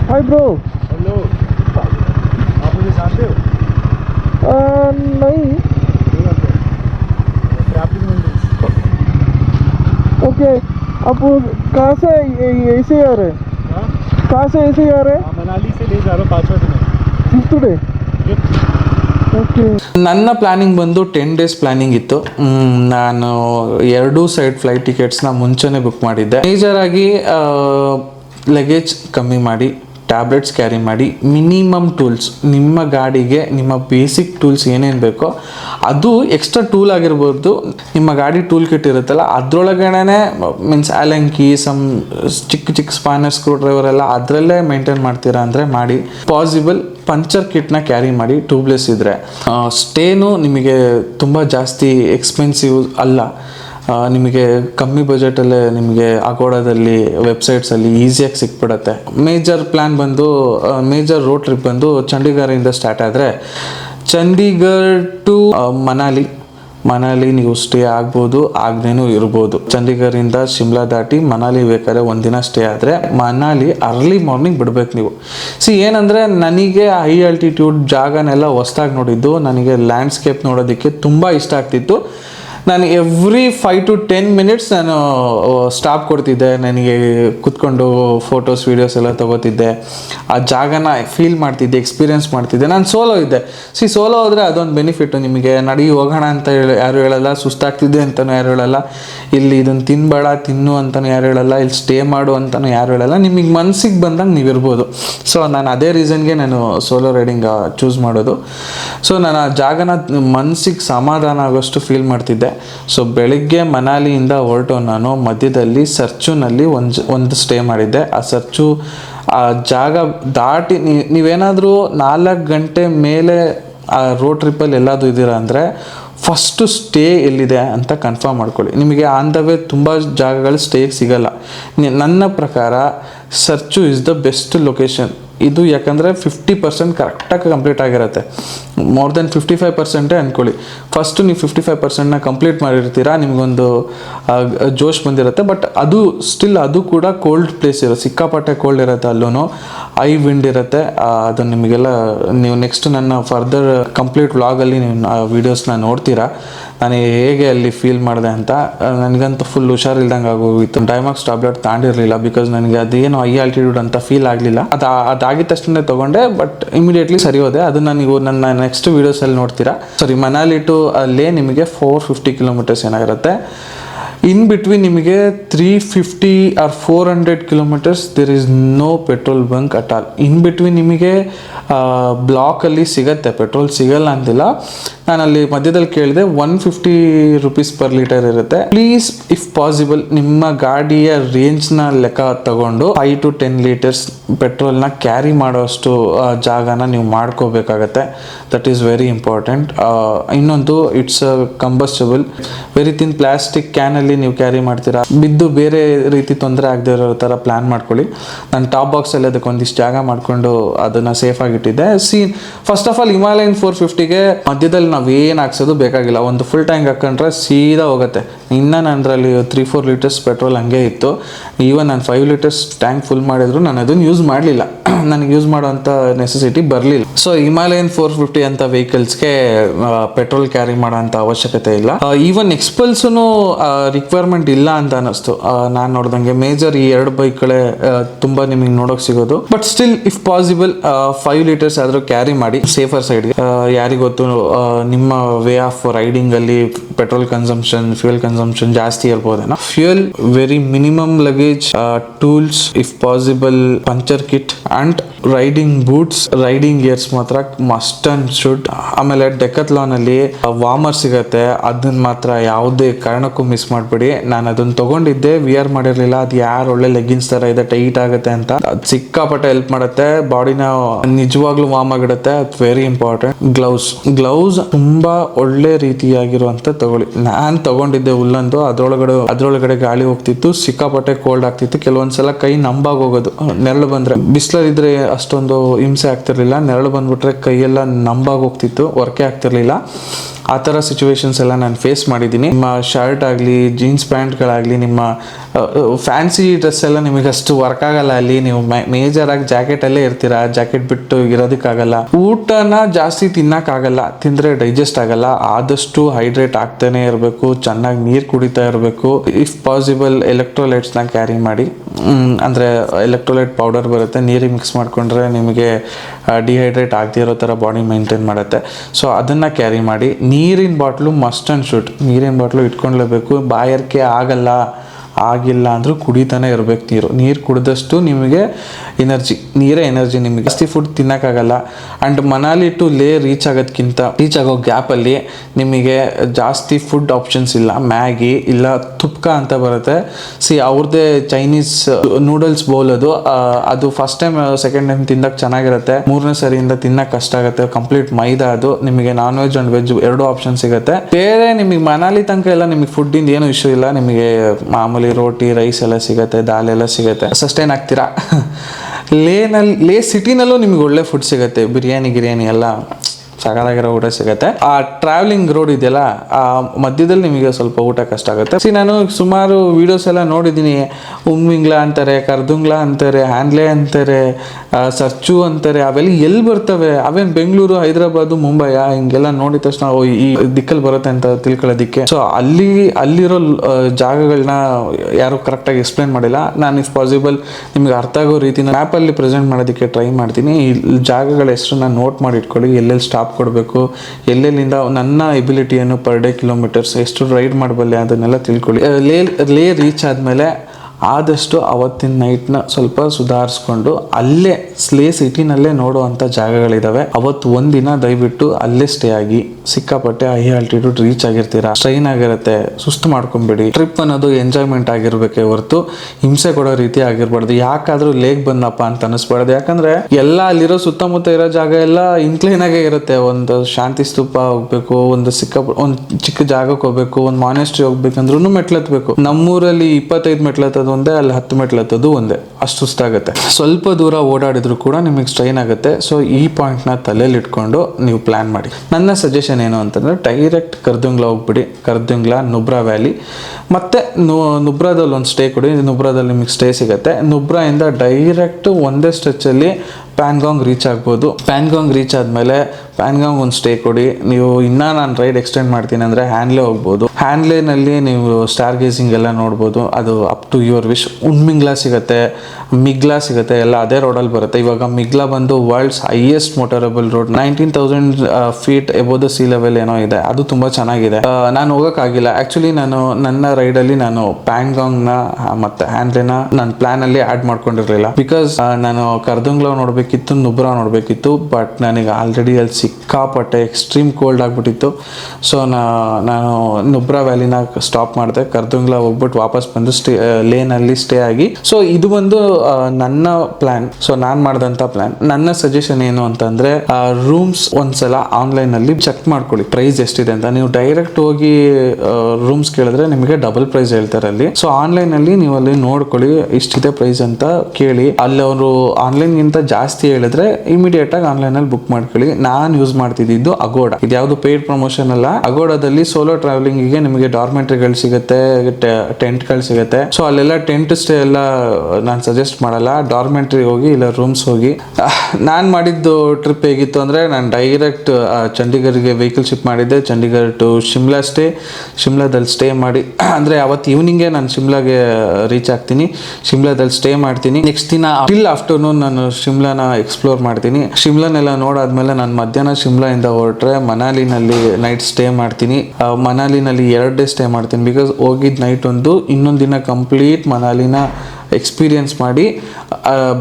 ಹಾಯ್ ಬ್ರೋ हेलो आप मुझे जानते हो ನೈ नहीं ओके आप कहाँ से ऐसे आ रहे हाँ कहाँ से ऐसे आ रहे हाँ, मनाली से ले जा रहा हूँ पाँचवा दिन है फिफ्थ डे फिफ्थ ಓಕೆ ನನ್ನ ಪ್ಲ್ಯಾನಿಂಗ್ ಬಂದು ಟೆನ್ ಡೇಸ್ ಪ್ಲ್ಯಾನಿಂಗ್ ಇತ್ತು ಮ್, ನಾನು ಎರಡೂ ಸೈಡ್ ಫ್ಲೈಟ್ ಟಿಕೆಟ್ಸ್ನ ಮುಂಚೆನೇ ಬುಕ್ ಮಾಡಿದ್ದೆ ಮೇಜರಾಗಿ ಲಗೇಜ್ ಕಮ್ಮಿ ಮಾಡಿ ಟ್ಯಾಬ್ಲೆಟ್ಸ್ ಕ್ಯಾರಿ ಮಾಡಿ ಮಿನಿಮಮ್ ಟೂಲ್ಸ್ ನಿಮ್ಮ ಗಾಡಿಗೆ ನಿಮ್ಮ ಬೇಸಿಕ್ ಟೂಲ್ಸ್ ಏನೇನು ಬೇಕೋ ಅದು ಎಕ್ಸ್ಟ್ರಾ ಟೂಲ್ ಆಗಿರ್ಬೋದು. ನಿಮ್ಮ ಗಾಡಿ ಟೂಲ್ ಕಿಟ್ ಇರುತ್ತಲ್ಲ ಅದರೊಳಗಡೆ ಮೀನ್ಸ್ ಅಲಂಕಿ ಸಮ್ ಚಿಕ್ಕ ಚಿಕ್ಕ ಸ್ಪಾನರ್ ಸ್ಕ್ರೂ ಡ್ರೈವರ್ ಎಲ್ಲ ಅದರಲ್ಲೇ ಮೇಂಟೈನ್ ಮಾಡ್ತೀರಾ ಅಂದರೆ ಮಾಡಿ ಪಾಸಿಬಲ್ ಪಂಚರ್ ಕಿಟ್ನ ಕ್ಯಾರಿ ಮಾಡಿ ಟ್ಯೂಬ್ಲೆಸ್ ಇದ್ದರೆ ಸ್ಟೇನು ನಿಮಗೆ ತುಂಬ ಜಾಸ್ತಿ ಎಕ್ಸ್ಪೆನ್ಸಿವ್ ಅಲ್ಲ. ನಿಮಗೆ ಕಮ್ಮಿ ಬಜೆಟಲ್ಲೇ ನಿಮಗೆ ಅಗೋಡಾದಲ್ಲಿ ವೆಬ್ಸೈಟ್ಸಲ್ಲಿ ಈಸಿಯಾಗಿ ಸಿಕ್ಬಿಡತ್ತೆ. ಮೇಜರ್ ಪ್ಲ್ಯಾನ್ ಬಂದು ಮೇಜರ್ ರೋಡ್ ಟ್ರಿಪ್ ಬಂದು ಚಂಡೀಗಢದಿಂದ ಸ್ಟಾರ್ಟ್ ಆದರೆ ಚಂಡೀಗಢ್ ಟು ಮನಾಲಿ. ಮನಾಲಿ ನೀವು ಸ್ಟೇ ಆಗ್ಬೋದು ಆಗ್ನೇನು ಇರ್ಬೋದು. ಚಂಡೀಗಢದಿಂದ ಶಿಮ್ಲಾ ದಾಟಿ ಮನಾಲಿ ಬೇಕಾದ್ರೆ ಒಂದಿನ ಸ್ಟೇ ಆದರೆ ಮನಾಲಿ ಅರ್ಲಿ ಮಾರ್ನಿಂಗ್ ಬಿಡ್ಬೇಕು ನೀವು. ಸಿ ಏನಂದರೆ ನನಗೆ ಹೈ ಆಲ್ಟಿಟ್ಯೂಡ್ ಜಾಗನೆಲ್ಲ ಹೊಸ್ದಾಗಿ ನೋಡಿದ್ದು, ನನಗೆ ಲ್ಯಾಂಡ್ಸ್ಕೇಪ್ ನೋಡೋದಕ್ಕೆ ತುಂಬ ಇಷ್ಟ ಆಗ್ತಿತ್ತು. ನಾನು every five to ten minutes ನಾನು ಸ್ಟಾಪ್ ಕೊಡ್ತಿದ್ದೆ. ನನಗೆ ಕುತ್ಕೊಂಡು ಫೋಟೋಸ್ ವೀಡಿಯೋಸ್ ಎಲ್ಲ ತೊಗೋತಿದ್ದೆ. ಆ ಜಾಗನ ಫೀಲ್ ಮಾಡ್ತಿದ್ದೆ ಎಕ್ಸ್ಪೀರಿಯನ್ಸ್ ಮಾಡ್ತಿದ್ದೆ. ನಾನು ಸೋಲೋ ಇದ್ದೆ. ಸಿ ಸೋಲೋ ಹೋದರೆ ಅದೊಂದು ಬೆನಿಫಿಟ್ಟು ನಿಮಗೆ. ನಡಿ, ಹೋಗೋಣ ಅಂತ ಹೇಳಿ, ಯಾರು ಹೇಳಲ್ಲ. ಸುಸ್ತಾಗ್ತಿದ್ದೆ ಅಂತಲೂ ಯಾರು ಹೇಳಲ್ಲ. ಇಲ್ಲಿ ಇದನ್ನು ತಿನ್ಬೇಡ, ತಿನ್ನು ಅಂತಲೂ ಯಾರು ಹೇಳಲ್ಲ. ಇಲ್ಲಿ ಸ್ಟೇ ಮಾಡು ಅಂತಲೂ ಯಾರು ಹೇಳಲ್ಲ. ನಿಮಗೆ ಮನಸ್ಸಿಗೆ ಬಂದಂಗೆ ನೀವು ಇರ್ಬೋದು ಸೊ ನಾನು ಅದೇ ರೀಸನ್ಗೆ ನಾನು ಸೋಲೋ ರೈಡಿಂಗ್ ಚೂಸ್ ಮಾಡೋದು. ಸೊ ನಾನು ಆ ಜಾಗನ ಮನಸ್ಸಿಗೆ ಸಮಾಧಾನ ಆಗೋಷ್ಟು ಫೀಲ್ ಮಾಡ್ತಿದ್ದೆ. ಸೊ ಬೆಳಿಗ್ಗೆ ಮನಾಲಿಯಿಂದ ಹೊರಟು ನಾನು ಮಧ್ಯದಲ್ಲಿ ಸರ್ಚುನಲ್ಲಿ ಒಂದು ಒಂದು ಸ್ಟೇ ಮಾಡಿದ್ದೆ. ಆ ಸರ್ಚು, ಆ ಜಾಗ ದಾಟಿ ನೀವೇನಾದರೂ ನಾಲ್ಕು ಗಂಟೆ ಮೇಲೆ ಆ ರೋಡ್ ಟ್ರಿಪ್ಪಲ್ಲಿ ಎಲ್ಲಾದರೂ ಇದ್ದೀರಾ ಅಂದರೆ ಫಸ್ಟು ಸ್ಟೇ ಎಲ್ಲಿದೆ ಅಂತ ಕನ್ಫರ್ಮ್ ಮಾಡ್ಕೊಳ್ಳಿ. ನಿಮಗೆ ಆನ್ ದ ವೇ ತುಂಬ ಜಾಗಗಳು ಸ್ಟೇ ಸಿಗಲ್ಲ. ನನ್ನ ಪ್ರಕಾರ Sarchu is the best location ಇದು ಯಾಕಂದರೆ ಫಿಫ್ಟಿ ಪರ್ಸೆಂಟ್ ಕರೆಕ್ಟಾಗಿ ಕಂಪ್ಲೀಟ್ ಆಗಿರುತ್ತೆ. ಮೋರ್ ದೆನ್ ಫಿಫ್ಟಿ ಫೈವ್ ಪರ್ಸೆಂಟೇ ಅಂದ್ಕೊಳ್ಳಿ ಫಸ್ಟು ನೀವು ಫಿಫ್ಟಿ ಫೈವ್ ಪರ್ಸೆಂಟ್ನ ಕಂಪ್ಲೀಟ್ ಮಾಡಿರ್ತೀರಾ, ನಿಮಗೊಂದು ಜೋಶ್ ಬಂದಿರುತ್ತೆ. ಬಟ್ ಅದು ಸ್ಟಿಲ್ ಅದು ಕೂಡ ಕೋಲ್ಡ್ ಪ್ಲೇಸ್ ಇರುತ್ತೆ. ಸಿಕ್ಕಾಪಟ್ಟೆ ಕೋಲ್ಡ್ ಇರುತ್ತೆ ಅಲ್ಲೂ ಐ ವಿಂಡ್ ಇರುತ್ತೆ. ಅದು ನಿಮಗೆಲ್ಲ, ನೀವು ನೆಕ್ಸ್ಟ್ ನನ್ನ ಫರ್ದರ್ ಕಂಪ್ಲೀಟ್ ವ್ಲಾಗಲ್ಲಿ ನೀವು ವೀಡಿಯೋಸ್ನ ನೋಡ್ತೀರಾ. ನಾನು ಹೇಗೆ ಅಲ್ಲಿ ಫೀಲ್ ಮಾಡಿದೆ ಅಂತ ನನಗಂತೂ ಫುಲ್ ಹುಷಾರಿಲ್ದಂಗೆ ಆಗೋಗಿತ್ತು. ಡೈಮಾಕ್ಸ್ ಟ್ಯಾಬ್ಲೆಟ್ ತಾಂಡಿರಲಿಲ್ಲ ಬಿಕಾಸ್ ನನಗೆ ಅದೇನು ಐ ಆಲ್ಟಿಟ್ಯೂಡ್ ಅಂತ ಫೀಲ್ ಆಗಲಿಲ್ಲ. ಅದು, ಅದಾಗಿದ ತಕ್ಷಣ ತೊಗೊಂಡೆ ಬಟ್ ಇಮಿಡಿಯೇಟ್ಲಿ ಸರಿ ಹೋದೆ ಅದು ನನಗೆ ನನ್ನ ನೆಕ್ಸ್ಟ್ ವೀಡಿಯೋಸಲ್ಲಿ ನೋಡ್ತೀರಾ? ಸಾರಿ ಮನಾಲಿ ಟು ಅಲ್ಲೇ ನಿಮಗೆ ಫೋರ್ ಫಿಫ್ಟಿ ಕಿಲೋಮೀಟರ್ಸ್ ಏನಾಗಿರುತ್ತೆ. ಇನ್ ಬಿಟ್ವೀನ್ ನಿಮಗೆ three fifty or four hundred kilometres there is no petrol bunk at all in between ನಿಮಗೆ ಬ್ಲಾಕಲ್ಲಿ ಸಿಗತ್ತೆ. ಪೆಟ್ರೋಲ್ ಸಿಗಲ್ಲ ಅಂತಿಲ್ಲ ನಾನು ಅಲ್ಲಿ ಮಧ್ಯದಲ್ಲಿ ಕೇಳಿದೆ one fifty rupees per litre ಇರುತ್ತೆ. ಪ್ಲೀಸ್ ಇಫ್ ಪಾಸಿಬಲ್ ನಿಮ್ಮ ಗಾಡಿಯ ರೇಂಜ್ನ ಲೆಕ್ಕ ತಗೊಂಡು ಫೈವ್ ಟು ಟೆನ್ ಲೀಟರ್ಸ್ ಪೆಟ್ರೋಲ್ನ ಕ್ಯಾರಿ ಮಾಡೋಷ್ಟು ಜಾಗನ ನೀವು ಮಾಡ್ಕೋಬೇಕಾಗತ್ತೆ. ದಟ್ ಈಸ್ ವೆರಿ ಇಂಪಾರ್ಟೆಂಟ್ ಇನ್ನೊಂದು it's combustible very thin plastic ಕ್ಯಾನಲ್ಲಿ ನೀವು ಕ್ಯಾರಿ ಮಾಡ್ತೀರಾ. ಬಿದ್ದು ಬೇರೆ ರೀತಿ ತೊಂದರೆ ಆಗದೆ ಇರೋ ಥರ ಪ್ಲ್ಯಾನ್ ಮಾಡ್ಕೊಳ್ಳಿ. ನಾನು ಟಾಪ್ ಬಾಕ್ಸಲ್ಲಿ ಅದಕ್ಕೆ ಒಂದಿಷ್ಟು ಜಾಗ ಮಾಡಿಕೊಂಡು ಅದನ್ನು ಸೇಫಾಗಿ ಇಟ್ಟಿದ್ದೆ. Seen first of all Himalayan four ಫಿಫ್ಟಿಗೆ ಮಧ್ಯದಲ್ಲಿ ನಾವು ಏನು ಹಾಕ್ಸೋದು ಬೇಕಾಗಿಲ್ಲ. ಒಂದು ಫುಲ್ ಟ್ಯಾಂಕ್ ಹಾಕೊಂಡ್ರೆ ಸೀದಾ ಹೋಗುತ್ತೆ. ಇನ್ನು ನಂದರಲ್ಲಿ ತ್ರೀ ಫೋರ್ ಲೀಟರ್ಸ್ ಪೆಟ್ರೋಲ್ ಹಂಗೆ ಇತ್ತು. ಈವನ್ ನಾನು ಫೈವ್ ಲೀಟರ್ಸ್ ಟ್ಯಾಂಕ್ ಫುಲ್ ಮಾಡಿದ್ರು ನಾನು ಅದನ್ನು ಯೂಸ್ ಮಾಡಲಿಲ್ಲ. ನನಗೆ ಯೂಸ್ ಮಾಡೋಂಥ ನೆಸೆಸಿಟಿ ಬರಲಿಲ್ಲ. ಸೊ ಹಿಮಾಲಯನ್ ಫೋರ್ ಫಿಫ್ಟಿ ಅಂತ ವೆಹಿಕಲ್ಸ್ಗೆ ಪೆಟ್ರೋಲ್ ಕ್ಯಾರಿ ಮಾಡೋಂಥ ಅವಶ್ಯಕತೆ ಇಲ್ಲ. ಈವನ್ ಎಕ್ಸ್ಪಲ್ಸೂ ರಿಕ್ವೈರ್ಮೆಂಟ್ ಇಲ್ಲ ಅಂತ ಅನ್ನಿಸ್ತು. ನಾನು ನೋಡ್ದಂಗೆ ಮೇಜರ್ ಈ ಎರಡು ಬೈಕ್ಗಳೇ ತುಂಬ ನಿಮಗೆ ನೋಡೋಕೆ ಸಿಗೋದು. But still if possible five litres ಆದರೂ ಕ್ಯಾರಿ ಮಾಡಿ ಸೇಫರ್ ಸೈಡ್ಗೆ ಯಾರಿಗೊತ್ತು ನಿಮ್ಮ ವೇ ಆಫ್ ರೈಡಿಂಗಲ್ಲಿ ಪೆಟ್ರೋಲ್ ಕನ್ಸಂಪ್ಷನ್ ಫ್ಯೂಯಲ್ ಕನ್ಸಂಪ್ಷನ್ ಜಾಸ್ತಿ ಇರ್ಬೋದೇನೋ. Fuel very minimum luggage tools if possible puncture kit and riding boots riding gears ಮಾತ್ರ ಮಸ್ಟ್ ಅಂಡ್ ಶುಡ್ ಆಮೇಲೆ Decathlon ಅಲ್ಲಿ ವಾಮರ್ ಸಿಗತ್ತೆ. ಅದನ್ನ ಮಾತ್ರ ಯಾವುದೇ ಕಾರಣಕ್ಕೂ ಮಿಸ್ ಮಾಡಬೇಡಿ. ನಾನು ಅದನ್ನ ತಗೊಂಡಿದ್ದೆ. ವಿಯರ್ ಮಾಡಿರಲಿಲ್ಲ. ಅದು ಯಾರು ಒಳ್ಳೆ ಲೆಗ್ಗಿನ್ಸ್ ತರ ಇದೆ ಟೈಟ್ ಆಗುತ್ತೆ ಅಂತ. ಅದು ಸಿಕ್ಕಾಪಟ್ಟೆ ಹೆಲ್ಪ್ ಮಾಡುತ್ತೆ. ಬಾಡಿನ ನಿಜವಾಗ್ಲೂ ವಾರ್ಮ್ ಆಗಿಡುತ್ತೆ. ವೆರಿ ಇಂಪಾರ್ಟೆಂಟ್ ಗ್ಲೌಸ್ ಗ್ಲೌಸ್ ತುಂಬಾ ಒಳ್ಳೆ ರೀತಿಯಾಗಿರುವಂತ ತಗೊಳ್ಳಿ. ನಾನು ತಗೊಂಡಿದ್ದೆ ಉಲ್ಲಂದು. ಅದ್ರೊಳಗಡೆ ಅದ್ರೊಳಗಡೆ ಗಾಳಿ ಹೋಗ್ತಿತ್ತು. ಸಿಕ್ಕಾಪಟ್ಟೆ ಕೋಲ್ಡ್ ಕೋಲ್ಡ್ ಆಗ್ತಿತ್ತು. ಕೆಲವೊಂದ್ಸಲ ಕೈ ನಂಬಾಗಿ ಹೋಗೋದು. ನೆರಳು ಬಂದ್ರೆ ಬಿಸಿಲಿದ್ರೆ ಅಷ್ಟೊಂದು ಹಿಂಸೆ ಆಗ್ತಿರ್ಲಿಲ್ಲ. ನೆರಳು ಬಂದ್ಬಿಟ್ರೆ ಕೈಯೆಲ್ಲ ನಂಬಾಗಿ ಹೋಗ್ತಿತ್ತು. ವರ್ಕೆ ಆಗ್ತಿರ್ಲಿಲ್ಲ. ಆ ಥರ ಸಿಚುವೇಶನ್ಸ್ ಎಲ್ಲ ನಾನು ಫೇಸ್ ಮಾಡಿದ್ದೀನಿ. ನಿಮ್ಮ ಶರ್ಟ್ ಆಗಲಿ ಜೀನ್ಸ್ ಪ್ಯಾಂಟ್ಗಳಾಗಲಿ ನಿಮ್ಮ ಫ್ಯಾನ್ಸಿ ಡ್ರೆಸ್ ಎಲ್ಲ ನಿಮಗೆ ಅಷ್ಟು ವರ್ಕ್ ಆಗಲ್ಲ ಅಲ್ಲಿ. ನೀವು ಮೇಜರ್ ಆಗಿ ಜಾಕೆಟ್ ಅಲ್ಲೇ ಇರ್ತೀರಾ. ಜಾಕೆಟ್ ಬಿಟ್ಟು ಇರೋದಕ್ಕಾಗಲ್ಲ. ಊಟನ ಜಾಸ್ತಿ ತಿನ್ನಕ್ಕಾಗಲ್ಲ. ತಿಂದ್ರೆ ಡೈಜೆಸ್ಟ್ ಆಗಲ್ಲ. ಆದಷ್ಟು ಹೈಡ್ರೇಟ್ ಆಗ್ತಾನೆ ಇರಬೇಕು. ಚೆನ್ನಾಗಿ ನೀರು ಕುಡಿತಾ ಇರಬೇಕು. ಇಫ್ ಪಾಸಿಬಲ್ ಎಲೆಕ್ಟ್ರೋಲೈಟ್ಸ್ನ ಕ್ಯಾರಿ ಮಾಡಿ. ಅಂದರೆ ಎಲೆಕ್ಟ್ರೋಲೈಟ್ ಪೌಡರ್ ಬರುತ್ತೆ. ನೀರಿಗೆ ಮಿಕ್ಸ್ ಮಾಡ್ಕೊಂಡ್ರೆ ನಿಮಗೆ ಡಿಹೈಡ್ರೇಟ್ ಆಗದೇ ಇರೋ ಥರ ಬಾಡಿ ಮೈಂಟೈನ್ ಮಾಡುತ್ತೆ. ಸೊ ಅದನ್ನು ಕ್ಯಾರಿ ಮಾಡಿ. ನೀರಿನ ಬಾಟ್ಲು ಮಸ್ಟ್ ಆ್ಯಂಡ್ ಶೂಟ್ ನೀರಿನ ಬಾಟ್ಲು ಇಟ್ಕೊಳ್ಳೇಬೇಕು ಬಾಯರ್ಕೆ ಆಗಲ್ಲ. ಆಗಿಲ್ಲ ಅಂದರೂ ಕುಡಿತಾನೆ ಇರಬೇಕು ನೀರು. ನೀರು ಕುಡಿದಷ್ಟು ನಿಮಗೆ ಎನರ್ಜಿ ನೀರೇ ಎನರ್ಜಿ ನಿಮಗೆ. ಜಾಸ್ತಿ food ತಿನ್ನೋಕ್ಕಾಗಲ್ಲ. And Manali to Leh reach ಆಗೋದ್ಕಿಂತ reach ಆಗೋ ಗ್ಯಾಪಲ್ಲಿ ನಿಮಗೆ ಜಾಸ್ತಿ ಫುಡ್ ಆಪ್ಷನ್ಸ್ ಇಲ್ಲ. ಮ್ಯಾಗಿ ಇಲ್ಲ ತುಪ್ಕ ಅಂತ ಬರುತ್ತೆ. ಸಿ ಅವ್ರದ್ದೇ ಚೈನೀಸ್ ನೂಡಲ್ಸ್ ಬೌಲ್ ಅದು ಅದು ಫಸ್ಟ್ ಟೈಮ್ ಸೆಕೆಂಡ್ ಟೈಮ್ ತಿನ್ನಕ್ಕೆ ಚೆನ್ನಾಗಿರುತ್ತೆ. ಮೂರನೇ ಸರಿಯಿಂದ ತಿನ್ನಕ್ಕೆ ಕಷ್ಟ ಆಗುತ್ತೆ. ಕಂಪ್ಲೀಟ್ ಮೈದಾ ಅದು. ನಿಮಗೆ ನಾನ್ ವೆಜ್ ಆ್ಯಂಡ್ ವೆಜ್ ಎರಡು ಆಪ್ಷನ್ ಸಿಗುತ್ತೆ. ಬೇರೆ ನಿಮಗೆ ಮನಾಲಿ ತನಕ ಎಲ್ಲ ನಿಮಗೆ ಫುಡ್ಡಿಂದ ಏನು ಇಶ್ಯೂ ಇಲ್ಲ. ನಿಮಗೆ ಮಾಮೂಲಿ ರೋಟಿ ರೈಸ್ ಎಲ್ಲ ಸಿಗುತ್ತೆ, ದಾಲ್ ಎಲ್ಲ ಸಿಗುತ್ತೆ. ಸಸ್ಟೈನ್ ಆಗ್ತೀರಾ ಲೇನಲ್ಲಿ <laughs> ಲೇ ಸಿಟಿನಲ್ಲೂ ನಿಮಗೆ ಒಳ್ಳೆ ಫುಡ್ ಸಿಗುತ್ತೆ, ಬಿರಿಯಾನಿ, ಗಿರಿಯಾನಿ ಎಲ್ಲ. ಸಗದಾಗಿರೋ ಊಟ ಸಿಗುತ್ತೆ. ಆ ಟ್ರಾವೆಲಿಂಗ್ ರೋಡ್ ಇದೆಯಲ್ಲ, ಆ ಮಧ್ಯದಲ್ಲಿ ನಿಮಗೆ ಸ್ವಲ್ಪ ಊಟ ಕಷ್ಟ ಆಗುತ್ತೆ. ಸಿ ನಾನು ಸುಮಾರು ವೀಡಿಯೋಸ್ ಎಲ್ಲ ನೋಡಿದ್ದೀನಿ. ಉಮ್ಮಿಂಗ್ಲ ಅಂತಾರೆ, ಕರ್ದುಂಗ್ಲ ಅಂತಾರೆ, ಹ್ಯಾಂಡ್ಲೆ ಅಂತಾರೆ ಸರ್ಚು ಅಂತಾರೆ, ಅವೆಲ್ಲ ಎಲ್ಲಿ ಬರ್ತವೆ? ಅವೇನು ಬೆಂಗಳೂರು, ಹೈದರಾಬಾದು, ಮುಂಬೈ ಹಿಂಗೆಲ್ಲ ನೋಡಿದ ತಕ್ಷಣ ಈ ದಿಕ್ಕಲ್ಲಿ ಬರುತ್ತೆ ಅಂತ ತಿಳ್ಕೊಳ್ಳೋದಿಕ್ಕೆ. ಸೊ ಅಲ್ಲಿ, ಅಲ್ಲಿರೋ ಜಾಗಗಳನ್ನ ಯಾರು ಕರೆಕ್ಟಾಗಿ ಎಕ್ಸ್ಪ್ಲೇನ್ ಮಾಡಿಲ್ಲ. ನಾನು ಇಫ್ ಪಾಸಿಬಲ್ ನಿಮ್ಗೆ ಅರ್ಥ ಆಗೋ ರೀತಿನ ಮ್ಯಾಪಲ್ಲಿ ಪ್ರೆಸೆಂಟ್ ಮಾಡೋದಕ್ಕೆ ಟ್ರೈ ಮಾಡ್ತೀನಿ. ಈ ಜಾಗಗಳ ಹೆಸರನ್ನ ನೋಟ್ ಮಾಡಿ ಇಟ್ಕೊಳ್ಳಿ. ಎಲ್ಲೆಲ್ಲಿ ಸ್ಟಾಪ್ ಕೊಡಬೇಕು. ಎಲ್ಲೆಲ್ಲಿಂದ ನನ್ನ ಎಬಿಲಿಟಿಯನ್ನು ಪರ್ ಡೇ ಕಿಲೋಮೀಟರ್ಸ್ ಎಷ್ಟು ರೈಡ್ ಮಾಡಬಲ್ಲೆ ಅದನ್ನೆಲ್ಲ ತಿಳ್ಕೊಳ್ಳಿ. ಲೇ ಲೇ ರೀಚ್ ಆದಮೇಲೆ ಆದಷ್ಟು ಅವತ್ತಿನ ನೈಟ್ನ ಸ್ವಲ್ಪ ಸುಧಾರಿಸ್ಕೊಂಡು ಅಲ್ಲೇ ಸ್ಲೇ ಸಿಟಿನಲ್ಲೇ ನೋಡುವಂಥ ಜಾಗಗಳಿದಾವೆ. ಅವತ್ತು ಒಂದಿನ ದಯವಿಟ್ಟು ಅಲ್ಲೇ ಸ್ಟೇ ಆಗಿ ಸಿಕ್ಕಾಪಟ್ಟೆ ಹೈ ಆಲ್ಟಿಟ್ಯೂಡ್ ರೀಚ್ ಆಗಿರ್ತೀರಾ. ಸ್ಟ್ರೈನ್ ಆಗಿರುತ್ತೆ, ಸುಸ್ತು ಮಾಡ್ಕೊಂಬಿಡಿ. ಟ್ರಿಪ್ ಅನ್ನೋದು ಎಂಜಾಯ್ಮೆಂಟ್ ಆಗಿರ್ಬೇಕೇ ಹೊರತು ಹಿಂಸೆ ಕೊಡೋ ರೀತಿ ಆಗಿರ್ಬಾರ್ದು. ಯಾಕಾದ್ರೂ ಲೇಕ್ ಬಂದಪ್ಪ ಅಂತ ಅನಿಸ್ಬಾರ್ದು ಯಾಕಂದ್ರೆ ಎಲ್ಲ ಅಲ್ಲಿರೋ ಸುತ್ತಮುತ್ತ ಇರೋ ಜಾಗ ಎಲ್ಲ ಇನ್ಕ್ಲೈನ್ ಆಗೇ ಇರುತ್ತೆ. ಒಂದು ಶಾಂತಿ ಸ್ತೂಪ ಹೋಗ್ಬೇಕು, ಒಂದು ಸಿಕ್ಕ, ಒಂದು ಚಿಕ್ಕ ಜಾಗಕ್ಕೆ ಹೋಗ್ಬೇಕು, ಒಂದು ಮಾನೆಸ್ಟ್ರಿ ಹೋಗ್ಬೇಕಂದ್ರೂ ಮೆಟ್ಲತ್ಬೇಕು. ನಮ್ಮೂರಲ್ಲಿ ಇಪ್ಪತ್ತೈದು ಮೆಟ್ಲತ್ತದು ಒಂದೇ, ಅಲ್ಲಿ ಹತ್ತು ಮೆಟ್ಲು ಹತ್ತೋದು ಒಂದೇ. ಅಷ್ಟು ಸುಸ್ತಾಗುತ್ತೆ. ಸ್ವಲ್ಪ ದೂರ ಓಡಾಡಿದ್ರು ಕೂಡ ನಿಮಗೆ ಸ್ಟ್ರೈನ್ ಆಗುತ್ತೆ. ಸೊ ಈ ಪಾಯಿಂಟ್ನ ತಲೆಯಲ್ಲಿ ಇಟ್ಕೊಂಡು ನೀವು ಪ್ಲ್ಯಾನ್ ಮಾಡಿ. ನನ್ನ ಸಜೆಷನ್ ಏನು ಅಂತಂದ್ರೆ ಡೈರೆಕ್ಟ್ ಕರ್ದುಂಗ್ಲ ಹೋಗ್ಬಿಡಿ. ಕರ್ದುಂಗ್ಲ, ನುಬ್ರಾ ವ್ಯಾಲಿ ಮತ್ತೆ ನುಬ್ರಾದಲ್ಲಿ ಒಂದು ಸ್ಟೇ ಕೊಡಿ. ನುಬ್ರಾದಲ್ಲಿ ನಿಮಗೆ ಸ್ಟೇ ಸಿಗುತ್ತೆ. ನುಬ್ರಾಯಿಂದ ಡೈರೆಕ್ಟ್ ಒಂದೇ ಸ್ಟ್ರೆಚ್ಚಲ್ಲಿ ಪ್ಯಾನ್ಗಾಂಗ್ ರೀಚ್ ಆಗ್ಬೋದು. ಪ್ಯಾನ್ಗಾಂಗ್ ರೀಚ್ ಆದಮೇಲೆ ಪ್ಯಾನ್ಗಾಂಗ್ ಒಂದು ಸ್ಟೇ ಕೊಡಿ. ನೀವು ಇನ್ನೂ ನಾನು ರೈಡ್ ಎಕ್ಸ್ಟೆಂಡ್ ಮಾಡ್ತೀನಿ ಅಂದರೆ ಹ್ಯಾಂಡ್ಲೇ ಹೋಗ್ಬೋದು. ಹ್ಯಾಂಡ್ಲೇನಲ್ಲಿ ನೀವು ಸ್ಟಾರ್ ಗೇಸಿಂಗ್ ಎಲ್ಲ ನೋಡ್ಬೋದು. ಅದು up to your wish Umlingla ಸಿಗುತ್ತೆ. ಮಿಗ್ಲಾ ಸಿಗುತ್ತೆ, ಎಲ್ಲ ಅದೇ ರೋಡಲ್ಲಿ ಬರುತ್ತೆ. ಇವಾಗ ಮಿಗ್ಲಾ ಬಂದು world's highest motorable road nineteen thousand feet above the sea level ಏನೋ ಇದೆ. ಅದು ತುಂಬ ಚೆನ್ನಾಗಿದೆ. ನಾನು ಹೋಗೋಕ್ಕಾಗಿಲ್ಲ. ಆ್ಯಕ್ಚುಲಿ ನಾನು ನನ್ನ ರೈಡಲ್ಲಿ ನಾನು ಪ್ಯಾಂಗಾಂಗ್ನ ಮತ್ತು ಹ್ಯಾಂಡ್ಲಿನ ನನ್ನ ಪ್ಲ್ಯಾನಲ್ಲಿ ಆ್ಯಡ್ ಮಾಡ್ಕೊಂಡಿರಲಿಲ್ಲ. ಬಿಕಾಸ್ ನಾನು ಕರ್ದುಂಗ್ಲ ನೋಡಬೇಕಿತ್ತು ನುಬ್ರಾ ನೋಡಬೇಕಿತ್ತು ಬಟ್ ನನಗೆ ಆಲ್ರೆಡಿ ಅಲ್ಲಿ ಸಿಕ್ಕಾಪಟ್ಟೆ ಎಕ್ಸ್ಟ್ರೀಮ್ ಕೋಲ್ಡ್ ಆಗಿಬಿಟ್ಟಿತ್ತು. ಸೊ ನಾನು ನುಬ್ರಾ ವ್ಯಾಲಿನ ಸ್ಟಾಪ್ ಮಾಡಿದೆ. ಕರ್ದುಂಗ್ಲಾ ಹೋಗ್ಬಿಟ್ಟು ವಾಪಸ್ ಬಂದು ಸ್ಟೇ ಲೇನಲ್ಲಿ ಸ್ಟೇ ಆಗಿ. ಸೊ ಇದು ಒಂದು ನನ್ನ ಪ್ಲಾನ್ ಸೊ ನಾನು ಮಾಡಿದಂಥ ಪ್ಲಾನ್ ನನ್ನ ಸಜೆಷನ್ ಏನು ಅಂತಂದ್ರೆ ರೂಮ್ಸ್ ಒಂದ್ಸಲ ಆನ್ಲೈನ್ ಅಲ್ಲಿ ಚೆಕ್ ಮಾಡ್ಕೊಳ್ಳಿ. ಪ್ರೈಸ್ ಎಷ್ಟಿದೆ ಅಂತ. ನೀವು ಡೈರೆಕ್ಟ್ ಹೋಗಿ ರೂಮ್ಸ್ ಕೇಳಿದ್ರೆ ನಿಮಗೆ ಡಬಲ್ ಪ್ರೈಸ್ ಹೇಳ್ತಾರೆ ಅಲ್ಲಿ. ಸೊ ಆನ್ಲೈನ್ ಅಲ್ಲಿ ನೀವು ಅಲ್ಲಿ ನೋಡ್ಕೊಳ್ಳಿ ಇಷ್ಟಿದೆ ಪ್ರೈಸ್ ಅಂತ ಕೇಳಿ. ಅಲ್ಲಿ ಅವರು ಆನ್ಲೈನ್ ಗಿಂತ ಜಾಸ್ತಿ ಹೇಳಿದ್ರೆ ಇಮಿಡಿಯೇಟ್ ಆಗಿ ಆನ್ಲೈನ್ ಅಲ್ಲಿ ಬುಕ್ ಮಾಡ್ಕೊಳ್ಳಿ. ನಾನು ಯೂಸ್ ಮಾಡ್ತಿದ್ದು ಅಗೋಡ ಇದು ಯಾವುದು ಪೇಯ್ಡ್ ಪ್ರಮೋಷನ್ ಅಲ್ಲ. ಅಗೋಡದಲ್ಲಿ ಸೋಲೋ ಟ್ರಾವೆಲಿಂಗ್ಗೆ ನಿಮಗೆ ಡಾರ್ಮೆಂಟ್ರಿಗಳು ಸಿಗುತ್ತೆ ಟೆಂಟ್ಗಳು ಸಿಗುತ್ತೆ. ಸೊ ಅಲ್ಲೆಲ್ಲ ಟೆಂಟ್ ಸ್ಟೇ ಎಲ್ಲ ನಾನು ಸಜೆಸ್ಟ್ ಮಾಡಲ್ಲ. ಡಾರ್ಮೆಂಟ್ರಿ ಹೋಗಿ ಇಲ್ಲ ರೂಮ್ಸ್ ಹೋಗಿ. <clears throat> ನಾನು ಮಾಡಿದ್ದು ಟ್ರಿಪ್ ಹೇಗಿತ್ತು ಅಂದರೆ ನಾನು ಡೈರೆಕ್ಟ್ ಚಂಡೀಗಢಗೆ ವೆಹಿಕಲ್ ಶಿಫ್ಟ್ ಮಾಡಿದ್ದೆ. ಚಂಡೀಗಢ ಟು ಶಿಮ್ಲಾ ಸ್ಟೇ ಶಿಮ್ಲಾದಲ್ಲಿ ಸ್ಟೇ ಮಾಡಿ. ಅಂದರೆ ಅವತ್ತು ಈವ್ನಿಂಗೇ ನಾನು ಶಿಮ್ಲಾಗೆ ರೀಚ್ ಆಗ್ತೀನಿ. ಶಿಮ್ಲಾದಲ್ಲಿ ಸ್ಟೇ ಮಾಡ್ತೀನಿ. ನೆಕ್ಸ್ಟ್ ದಿನ ಟಿಲ್ ಆಫ್ಟರ್ನೂನ್ ನಾನು ಶಿಮ್ಲಾನ ಎಕ್ಸ್ಪ್ಲೋರ್ ಮಾಡ್ತೀನಿ. ಶಿಮ್ಲಾನೆಲ್ಲ ನೋಡಾದ್ಮೇಲೆ ನಾನು ಮಧ್ಯಾಹ್ನ ಶಿಮ್ಲಾಯಿಂದ ಹೊರಟ್ರೆ ಮನಾಲಿನಲ್ಲಿ ನೈಟ್ ಸ್ಟೇ ಮಾಡ್ತೀನಿ. ಮನಾಲಿನಲ್ಲಿ ಎರಡು ಡೇ ಸ್ಟೇ ಮಾಡ್ತೀನಿ. ಬಿಕಾಸ್ ಹೋಗಿದ್ದು ನೈಟ್ ಒಂದು ಇನ್ನೊಂದು ದಿನ ಕಂಪ್ಲೀಟ್ ಮನಾಲಿನ ಎಕ್ಸ್ಪೀರಿಯನ್ಸ್ ಮಾಡಿ